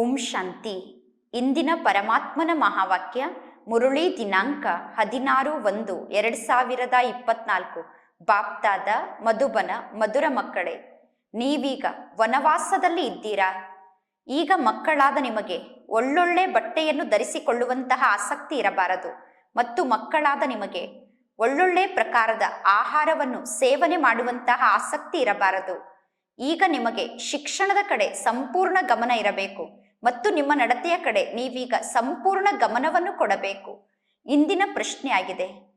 ಓಂ ಶಾಂತಿ. ಇಂದಿನ ಪರಮಾತ್ಮನ ಮಹಾವಾಕ್ಯ ಮುರುಳಿ ದಿನಾಂಕ ಹದಿನಾರು ಒಂದು ಎರಡು ಸಾವಿರದ ಇಪ್ಪತ್ನಾಲ್ಕು. ಬಾಪ್ತಾದ, ಮಧುಬನ, ಮಧುರ ಮಕ್ಕಳೇ, ನೀವೀಗ ವನವಾಸದಲ್ಲಿ ಇದ್ದೀರಾ? ಈಗ ಮಕ್ಕಳಾದ ನಿಮಗೆ ಒಳ್ಳೊಳ್ಳೆ ಬಟ್ಟೆಯನ್ನು ಧರಿಸಿಕೊಳ್ಳುವಂತಹ ಆಸಕ್ತಿ ಇರಬಾರದು ಮತ್ತು ಮಕ್ಕಳಾದ ನಿಮಗೆ ಒಳ್ಳೊಳ್ಳೆ ಪ್ರಕಾರದ ಆಹಾರವನ್ನು ಸೇವನೆ ಮಾಡುವಂತಹ ಆಸಕ್ತಿ ಇರಬಾರದು. ಈಗ ನಿಮಗೆ ಶಿಕ್ಷಣದ ಕಡೆ ಸಂಪೂರ್ಣ ಗಮನ ಇರಬೇಕು. ಮತ್ತು ನಿಮ್ಮ ನಡತೆಯ ಕಡೆ ನೀವೀಗ ಸಂಪೂರ್ಣ ಗಮನವನ್ನು ಕೊಡಬೇಕು. ಇಂದಿನ ಪ್ರಶ್ನೆಯಾಗಿದೆ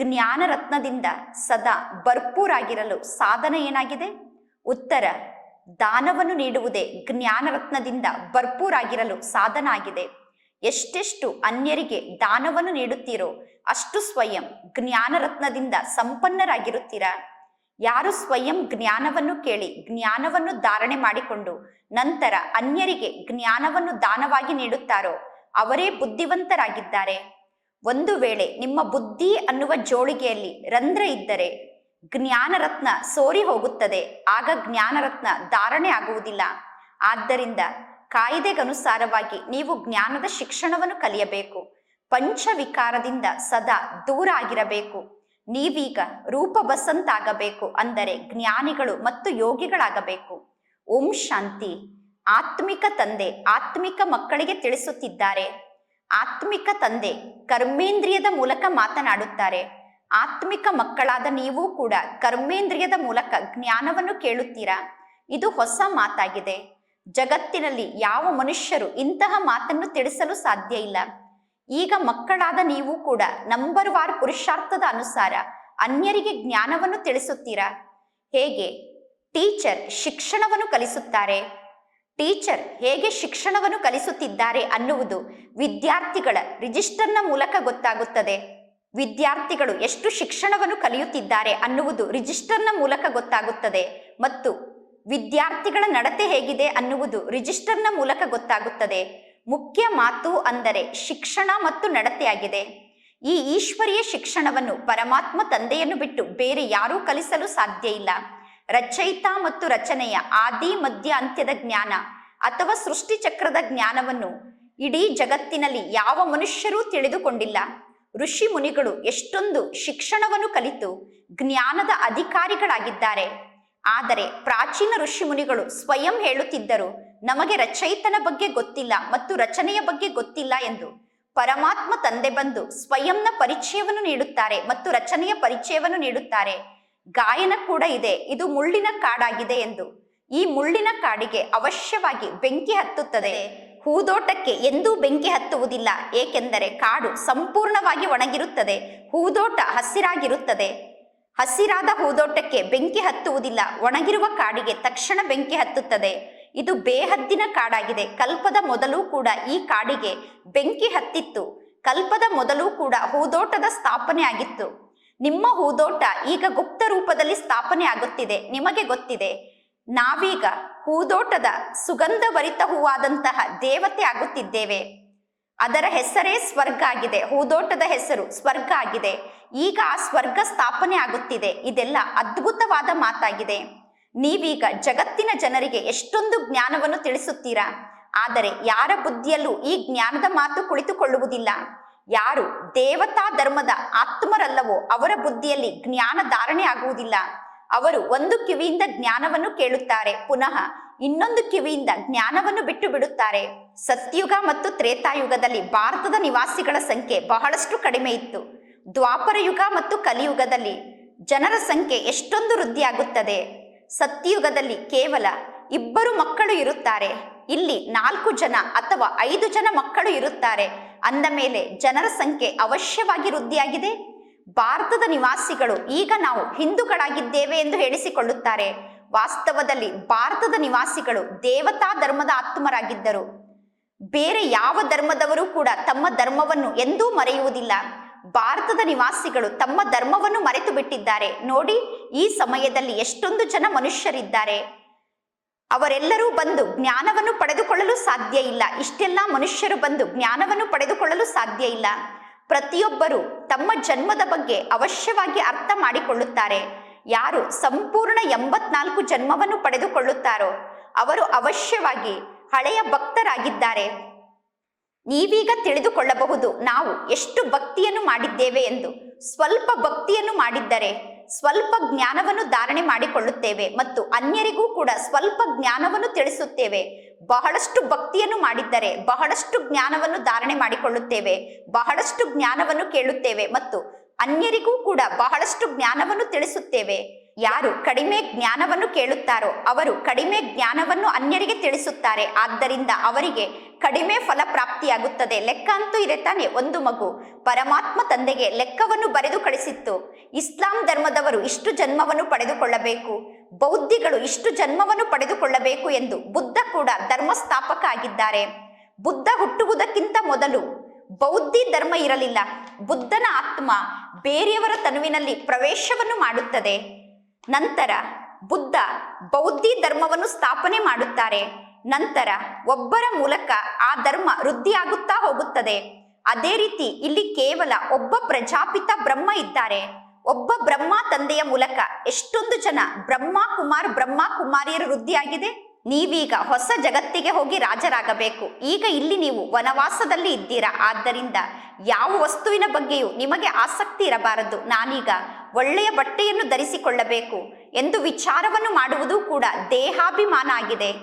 ಜ್ಞಾನರತ್ನದಿಂದ ಜ್ಞಾನ ರತ್ನದಿಂದ ಸದಾ ಭರ್ಪೂರಾಗಿರಲು ಸಾಧನ ಏನಾಗಿದೆ? ಉತ್ತರ, ದಾನವನ್ನು ನೀಡುವುದೇ ಜ್ಞಾನ ರತ್ನದಿಂದ ಭರ್ಪೂರಾಗಿರಲು ಸಾಧನ ಆಗಿದೆ. ಎಷ್ಟೆಷ್ಟು ಅನ್ಯರಿಗೆ ದಾನವನ್ನು ನೀಡುತ್ತೀರೋ ಅಷ್ಟು ಸ್ವಯಂ ಜ್ಞಾನ ರತ್ನದಿಂದ ಸಂಪನ್ನರಾಗಿರುತ್ತೀರಾ? ಯಾರು ಸ್ವಯಂ ಜ್ಞಾನವನ್ನು ಕೇಳಿ ಜ್ಞಾನವನ್ನು ಧಾರಣೆ ಮಾಡಿಕೊಂಡು ನಂತರ ಅನ್ಯರಿಗೆ ಜ್ಞಾನವನ್ನು ದಾನವಾಗಿ ನೀಡುತ್ತಾರೋ ಅವರೇ ಬುದ್ಧಿವಂತರಾಗಿದ್ದಾರೆ. ಒಂದು ವೇಳೆ ನಿಮ್ಮ ಬುದ್ಧಿ ಅನ್ನುವ ಜೋಳಿಗೆಯಲ್ಲಿ ರಂಧ್ರ ಇದ್ದರೆ ಜ್ಞಾನರತ್ನ ಸೋರಿ ಹೋಗುತ್ತದೆ, ಆಗ ಜ್ಞಾನರತ್ನ ಧಾರಣೆ ಆಗುವುದಿಲ್ಲ. ಆದ್ದರಿಂದ ಕಾಯ್ದೆಗನುಸಾರವಾಗಿ ನೀವು ಜ್ಞಾನದ ಶಿಕ್ಷಣವನ್ನು ಕಲಿಯಬೇಕು, ಪಂಚವಿಕಾರದಿಂದ ಸದಾ ದೂರ ಆಗಿರಬೇಕು. ನೀವೀಗ ರೂಪಬಸಂತಾಗಬೇಕು ಅಂದರೆ ಜ್ಞಾನಿಗಳು ಮತ್ತು ಯೋಗಿಗಳಾಗಬೇಕು. ಓಂ ಶಾಂತಿ. ಆತ್ಮಿಕ ತಂದೆ ಆತ್ಮಿಕ ಮಕ್ಕಳಿಗೆ ತಿಳಿಸುತ್ತಿದ್ದಾರೆ. ಆತ್ಮಿಕ ತಂದೆ ಕರ್ಮೇಂದ್ರಿಯದ ಮೂಲಕ ಮಾತನಾಡುತ್ತಾರೆ. ಆತ್ಮಿಕ ಮಕ್ಕಳಾದ ನೀವು ಕೂಡ ಕರ್ಮೇಂದ್ರಿಯದ ಮೂಲಕ ಜ್ಞಾನವನ್ನು ಕೇಳುತ್ತೀರಾ? ಇದು ಹೊಸ ಮಾತಾಗಿದೆ. ಜಗತ್ತಿನಲ್ಲಿ ಯಾವ ಮನುಷ್ಯರು ಇಂತಹ ಮಾತನ್ನು ತಿಳಿಸಲು ಸಾಧ್ಯ ಇಲ್ಲ. ಈಗ ಮಕ್ಕಳಾದ ನೀವು ಕೂಡ ನಂಬರ್ ವಾರ್ ಪುರುಷಾರ್ಥದ ಅನುಸಾರ ಅನ್ಯರಿಗೆ ಜ್ಞಾನವನ್ನು ತಿಳಿಸುತ್ತೀರಾ? ಹೇಗೆ? ಟೀಚರ್ ಶಿಕ್ಷಣವನ್ನು ಕಲಿಸುತ್ತಾರೆ. ಟೀಚರ್ ಹೇಗೆ ಶಿಕ್ಷಣವನ್ನು ಕಲಿಸುತ್ತಿದ್ದಾರೆ ಅನ್ನುವುದು ವಿದ್ಯಾರ್ಥಿಗಳ ರಿಜಿಸ್ಟರ್ನ ಮೂಲಕ ಗೊತ್ತಾಗುತ್ತದೆ. ವಿದ್ಯಾರ್ಥಿಗಳು ಎಷ್ಟು ಶಿಕ್ಷಣವನ್ನು ಕಲಿಯುತ್ತಿದ್ದಾರೆ ಅನ್ನುವುದು ರಿಜಿಸ್ಟರ್ನ ಮೂಲಕ ಗೊತ್ತಾಗುತ್ತದೆ ಮತ್ತು ವಿದ್ಯಾರ್ಥಿಗಳ ನಡತೆ ಹೇಗಿದೆ ಅನ್ನುವುದು ರಿಜಿಸ್ಟರ್ನ ಮೂಲಕ ಗೊತ್ತಾಗುತ್ತದೆ. ಮುಖ್ಯ ಮಾತು ಅಂದರೆ ಶಿಕ್ಷಣ ಮತ್ತು ನಡತೆಯಾಗಿದೆ. ಈ ಈಶ್ವರೀಯ ಶಿಕ್ಷಣವನ್ನು ಪರಮಾತ್ಮ ತಂದೆಯನ್ನು ಬಿಟ್ಟು ಬೇರೆ ಯಾರೂ ಕಲಿಸಲು ಸಾಧ್ಯ ಇಲ್ಲ. ರಚಯಿತ ಮತ್ತು ರಚನೆಯ ಆದಿ, ಮಧ್ಯ, ಅಂತ್ಯದ ಜ್ಞಾನ ಅಥವಾ ಸೃಷ್ಟಿಚಕ್ರದ ಜ್ಞಾನವನ್ನು ಇಡೀ ಜಗತ್ತಿನಲ್ಲಿ ಯಾವ ಮನುಷ್ಯರೂ ತಿಳಿದುಕೊಂಡಿಲ್ಲ. ಋಷಿ ಮುನಿಗಳು ಎಷ್ಟೊಂದು ಶಿಕ್ಷಣವನ್ನು ಕಲಿತು ಜ್ಞಾನದ ಅಧಿಕಾರಿಗಳಾಗಿದ್ದಾರೆ. ಆದರೆ ಪ್ರಾಚೀನ ಋಷಿ ಮುನಿಗಳು ಸ್ವಯಂ ಹೇಳುತ್ತಿದ್ದರು ನಮಗೆ ರಚಯಿತನ ಬಗ್ಗೆ ಗೊತ್ತಿಲ್ಲ ಮತ್ತು ರಚನೆಯ ಬಗ್ಗೆ ಗೊತ್ತಿಲ್ಲ ಎಂದು. ಪರಮಾತ್ಮ ತಂದೆ ಬಂದು ಸ್ವಯಂನ ಪರಿಚಯವನ್ನು ನೀಡುತ್ತಾರೆ ಮತ್ತು ರಚನೆಯ ಪರಿಚಯವನ್ನು ನೀಡುತ್ತಾರೆ. ಗಾಯನ ಕೂಡ ಇದೆ, ಇದು ಮುಳ್ಳಿನ ಕಾಡಾಗಿದೆ ಎಂದು. ಈ ಮುಳ್ಳಿನ ಕಾಡಿಗೆ ಅವಶ್ಯವಾಗಿ ಬೆಂಕಿ ಹತ್ತುತ್ತದೆ. ಹೂದೋಟಕ್ಕೆ ಎಂದೂ ಬೆಂಕಿ ಹತ್ತುವುದಿಲ್ಲ, ಏಕೆಂದರೆ ಕಾಡು ಸಂಪೂರ್ಣವಾಗಿ ಒಣಗಿರುತ್ತದೆ, ಹೂದೋಟ ಹಸಿರಾಗಿರುತ್ತದೆ. ಹಸಿರಾದ ಹೂದೋಟಕ್ಕೆ ಬೆಂಕಿ ಹತ್ತುವುದಿಲ್ಲ, ಒಣಗಿರುವ ಕಾಡಿಗೆ ತಕ್ಷಣ ಬೆಂಕಿ ಹತ್ತುತ್ತದೆ. ಇದು ಬೇಹದ್ದಿನ ಕಾಡಾಗಿದೆ. ಕಲ್ಪದ ಮೊದಲು ಕೂಡ ಈ ಕಾಡಿಗೆ ಬೆಂಕಿ ಹತ್ತಿತ್ತು. ಕಲ್ಪದ ಮೊದಲು ಕೂಡ ಹೂದೋಟದ ಸ್ಥಾಪನೆ ಆಗಿತ್ತು. ನಿಮ್ಮ ಹೂದೋಟ ಈಗ ಗುಪ್ತ ರೂಪದಲ್ಲಿ ಸ್ಥಾಪನೆ ಆಗುತ್ತಿದೆ. ನಿಮಗೆ ಗೊತ್ತಿದೆ. ನಾವೀಗ ಹೂದೋಟದ ಸುಗಂಧಭರಿತ ಹೂವಾದಂತಹ ದೇವತೆ ಆಗುತ್ತಿದ್ದೇವೆ. ಅದರ ಹೆಸರೇ ಸ್ವರ್ಗ ಆಗಿದೆ. ಹೂದೋಟದ ಹೆಸರು ಸ್ವರ್ಗ ಆಗಿದೆ. ಈಗ ಆ ಸ್ವರ್ಗ ಸ್ಥಾಪನೆ ಆಗುತ್ತಿದೆ. ಇದೆಲ್ಲ ಅದ್ಭುತವಾದ ಮಾತಾಗಿದೆ. ನೀವೀಗ ಜಗತ್ತಿನ ಜನರಿಗೆ ಎಷ್ಟೊಂದು ಜ್ಞಾನವನ್ನು ತಿಳಿಸುತ್ತೀರಾ? ಆದರೆ ಯಾರ ಬುದ್ಧಿಯಲ್ಲೂ ಈ ಜ್ಞಾನದ ಮಾತು ಕುಳಿತುಕೊಳ್ಳುವುದಿಲ್ಲ. ಯಾರು ದೇವತಾ ಧರ್ಮದ ಆತ್ಮರಲ್ಲವೋ ಅವರ ಬುದ್ಧಿಯಲ್ಲಿ ಜ್ಞಾನ ಧಾರಣೆ ಆಗುವುದಿಲ್ಲ. ಅವರು ಒಂದು ಕಿವಿಯಿಂದ ಜ್ಞಾನವನ್ನು ಕೇಳುತ್ತಾರೆ, ಪುನಃ ಇನ್ನೊಂದು ಕಿವಿಯಿಂದ ಜ್ಞಾನವನ್ನು ಬಿಟ್ಟು ಬಿಡುತ್ತಾರೆ ಸತ್ಯುಗ ಮತ್ತು ತ್ರೇತಾಯುಗದಲ್ಲಿ ಭಾರತದ ನಿವಾಸಿಗಳ ಸಂಖ್ಯೆ ಬಹಳಷ್ಟು ಕಡಿಮೆ ಇತ್ತು. ದ್ವಾಪರ ಯುಗ ಮತ್ತು ಕಲಿಯುಗದಲ್ಲಿ ಜನರ ಸಂಖ್ಯೆ ಎಷ್ಟೊಂದು ವೃದ್ಧಿಯಾಗುತ್ತದೆ. ಸತ್ಯಯುಗದಲ್ಲಿ ಕೇವಲ ಇಬ್ಬರು ಮಕ್ಕಳು ಇರುತ್ತಾರೆ. ಇಲ್ಲಿ ನಾಲ್ಕು ಜನ ಅಥವಾ ಐದು ಜನ ಮಕ್ಕಳು ಇರುತ್ತಾರೆ. ಅಂದ ಮೇಲೆ ಜನರ ಸಂಖ್ಯೆ ಅವಶ್ಯವಾಗಿ ವೃದ್ಧಿಯಾಗಿದೆ. ಭಾರತದ ನಿವಾಸಿಗಳು ಈಗ ನಾವು ಹಿಂದೂಗಳಾಗಿದ್ದೇವೆ ಎಂದು ಹೇಳಿಸಿಕೊಳ್ಳುತ್ತಾರೆ. ವಾಸ್ತವದಲ್ಲಿ ಭಾರತದ ನಿವಾಸಿಗಳು ದೇವತಾ ಧರ್ಮದ ಆತ್ಮರಾಗಿದ್ದರು. ಬೇರೆ ಯಾವ ಧರ್ಮದವರು ಕೂಡ ತಮ್ಮ ಧರ್ಮವನ್ನು ಎಂದೂ ಮರೆಯುವುದಿಲ್ಲ. ಭಾರತದ ನಿವಾಸಿಗಳು ತಮ್ಮ ಧರ್ಮವನ್ನು ಮರೆತು ಬಿಟ್ಟಿದ್ದಾರೆ ನೋಡಿ, ಈ ಸಮಯದಲ್ಲಿ ಎಷ್ಟೊಂದು ಜನ ಮನುಷ್ಯರಿದ್ದಾರೆ. ಅವರೆಲ್ಲರೂ ಬಂದು ಜ್ಞಾನವನ್ನು ಪಡೆದುಕೊಳ್ಳಲು ಸಾಧ್ಯ ಇಲ್ಲ. ಇಷ್ಟೆಲ್ಲ ಮನುಷ್ಯರು ಬಂದು ಜ್ಞಾನವನ್ನು ಪಡೆದುಕೊಳ್ಳಲು ಸಾಧ್ಯ ಇಲ್ಲ. ಪ್ರತಿಯೊಬ್ಬರು ತಮ್ಮ ಜನ್ಮದ ಬಗ್ಗೆ ಅವಶ್ಯವಾಗಿ ಅರ್ಥ ಮಾಡಿಕೊಳ್ಳುತ್ತಾರೆ. ಯಾರು ಸಂಪೂರ್ಣ ಎಂಬತ್ನಾಲ್ಕು ಜನ್ಮವನ್ನು ಪಡೆದುಕೊಳ್ಳುತ್ತಾರೋ, ಅವರು ಅವಶ್ಯವಾಗಿ ಹಳೆಯ ಭಕ್ತರಾಗಿದ್ದಾರೆ. ನೀವೀಗ ತಿಳಿದುಕೊಳ್ಳಬಹುದು ನಾವು ಎಷ್ಟು ಭಕ್ತಿಯನ್ನು ಮಾಡಿದ್ದೇವೆ ಎಂದು. ಸ್ವಲ್ಪ ಭಕ್ತಿಯನ್ನು ಮಾಡಿದ್ದರೆ ಸ್ವಲ್ಪ ಜ್ಞಾನವನ್ನು ಧಾರಣೆ ಮಾಡಿಕೊಳ್ಳುತ್ತೇವೆ ಮತ್ತು ಅನ್ಯರಿಗೂ ಕೂಡ ಸ್ವಲ್ಪ ಜ್ಞಾನವನ್ನು ತಿಳಿಸುತ್ತೇವೆ. ಬಹಳಷ್ಟು ಭಕ್ತಿಯನ್ನು ಮಾಡಿದ್ದರೆ ಬಹಳಷ್ಟು ಜ್ಞಾನವನ್ನು ಧಾರಣೆ ಮಾಡಿಕೊಳ್ಳುತ್ತೇವೆ, ಬಹಳಷ್ಟು ಜ್ಞಾನವನ್ನು ಕೇಳುತ್ತೇವೆ ಮತ್ತು ಅನ್ಯರಿಗೂ ಕೂಡ ಬಹಳಷ್ಟು ಜ್ಞಾನವನ್ನು ತಿಳಿಸುತ್ತೇವೆ. ಯಾರು ಕಡಿಮೆ ಜ್ಞಾನವನ್ನು ಕೇಳುತ್ತಾರೋ ಅವರು ಕಡಿಮೆ ಜ್ಞಾನವನ್ನು ಅನ್ಯರಿಗೆ ತಿಳಿಸುತ್ತಾರೆ. ಆದ್ದರಿಂದ ಅವರಿಗೆ ಕಡಿಮೆ ಫಲ ಪ್ರಾಪ್ತಿಯಾಗುತ್ತದೆ. ಲೆಕ್ಕ ಅಂತೂ ಇದೆ ತಾನೆ ಒಂದು ಮಗು. ಪರಮಾತ್ಮ ತಂದೆಗೆ ಲೆಕ್ಕವನ್ನು ಬರೆದು ಕಳಿಸಿತ್ತು. ಇಸ್ಲಾಂ ಧರ್ಮದವರು ಇಷ್ಟು ಜನ್ಮವನ್ನು ಪಡೆದುಕೊಳ್ಳಬೇಕು. ಬೌದ್ಧಿಗಳು ಇಷ್ಟು ಜನ್ಮವನ್ನು ಪಡೆದುಕೊಳ್ಳಬೇಕು ಎಂದು ಬುದ್ಧ ಕೂಡ ಧರ್ಮ ಸ್ಥಾಪಕ ಆಗಿದ್ದಾರೆ. ಬುದ್ಧ ಹುಟ್ಟುವುದಕ್ಕಿಂತ ಮೊದಲು ಬೌದ್ಧಿ ಧರ್ಮ ಇರಲಿಲ್ಲ. ಬುದ್ಧನ ಆತ್ಮ ಬೇರೆಯವರ ತನುವಿನಲ್ಲಿ ಪ್ರವೇಶವನ್ನು ಮಾಡುತ್ತದೆ. ನಂತರ ಬುದ್ಧ ಬೌದ್ಧಿ ಧರ್ಮವನ್ನು ಸ್ಥಾಪನೆ ಮಾಡುತ್ತಾರೆ. ನಂತರ ಒಬ್ಬರ ಮೂಲಕ ಆ ಧರ್ಮ ವೃದ್ಧಿಯಾಗುತ್ತಾ ಹೋಗುತ್ತದೆ. ಅದೇ ರೀತಿ ಇಲ್ಲಿ ಕೇವಲ ಒಬ್ಬ ಪ್ರಜಾಪಿತ ಬ್ರಹ್ಮ ಇದ್ದಾರೆ. ಒಬ್ಬ ಬ್ರಹ್ಮ ತಂದೆಯ ಮೂಲಕ ಎಷ್ಟೊಂದು ಜನ ಬ್ರಹ್ಮ ಕುಮಾರ್ ಬ್ರಹ್ಮ ಕುಮಾರಿಯರು ವೃದ್ಧಿಯಾಗಿದೆ. ನೀವೀಗ ಹೊಸ ಜಗತ್ತಿಗೆ ಹೋಗಿ ರಾಜರಾಗಬೇಕು. ಈಗ ಇಲ್ಲಿ ನೀವು ವನವಾಸದಲ್ಲಿ ಇದ್ದೀರಾ. ಆದ್ದರಿಂದ ಯಾವ ವಸ್ತುವಿನ ಬಗ್ಗೆಯೂ ನಿಮಗೆ ಆಸಕ್ತಿ ಇರಬಾರದು. ನಾನೀಗ ಒಳ್ಳೆಯ ಬಟ್ಟೆಯನ್ನು ಧರಿಸಿಕೊಳ್ಳಬೇಕು ಎಂದು ವಿಚಾರವನ್ನು ಮಾಡುವುದು ಕೂಡ ದೇಹಾಭಿಮಾನ ಆಗಿದೆ.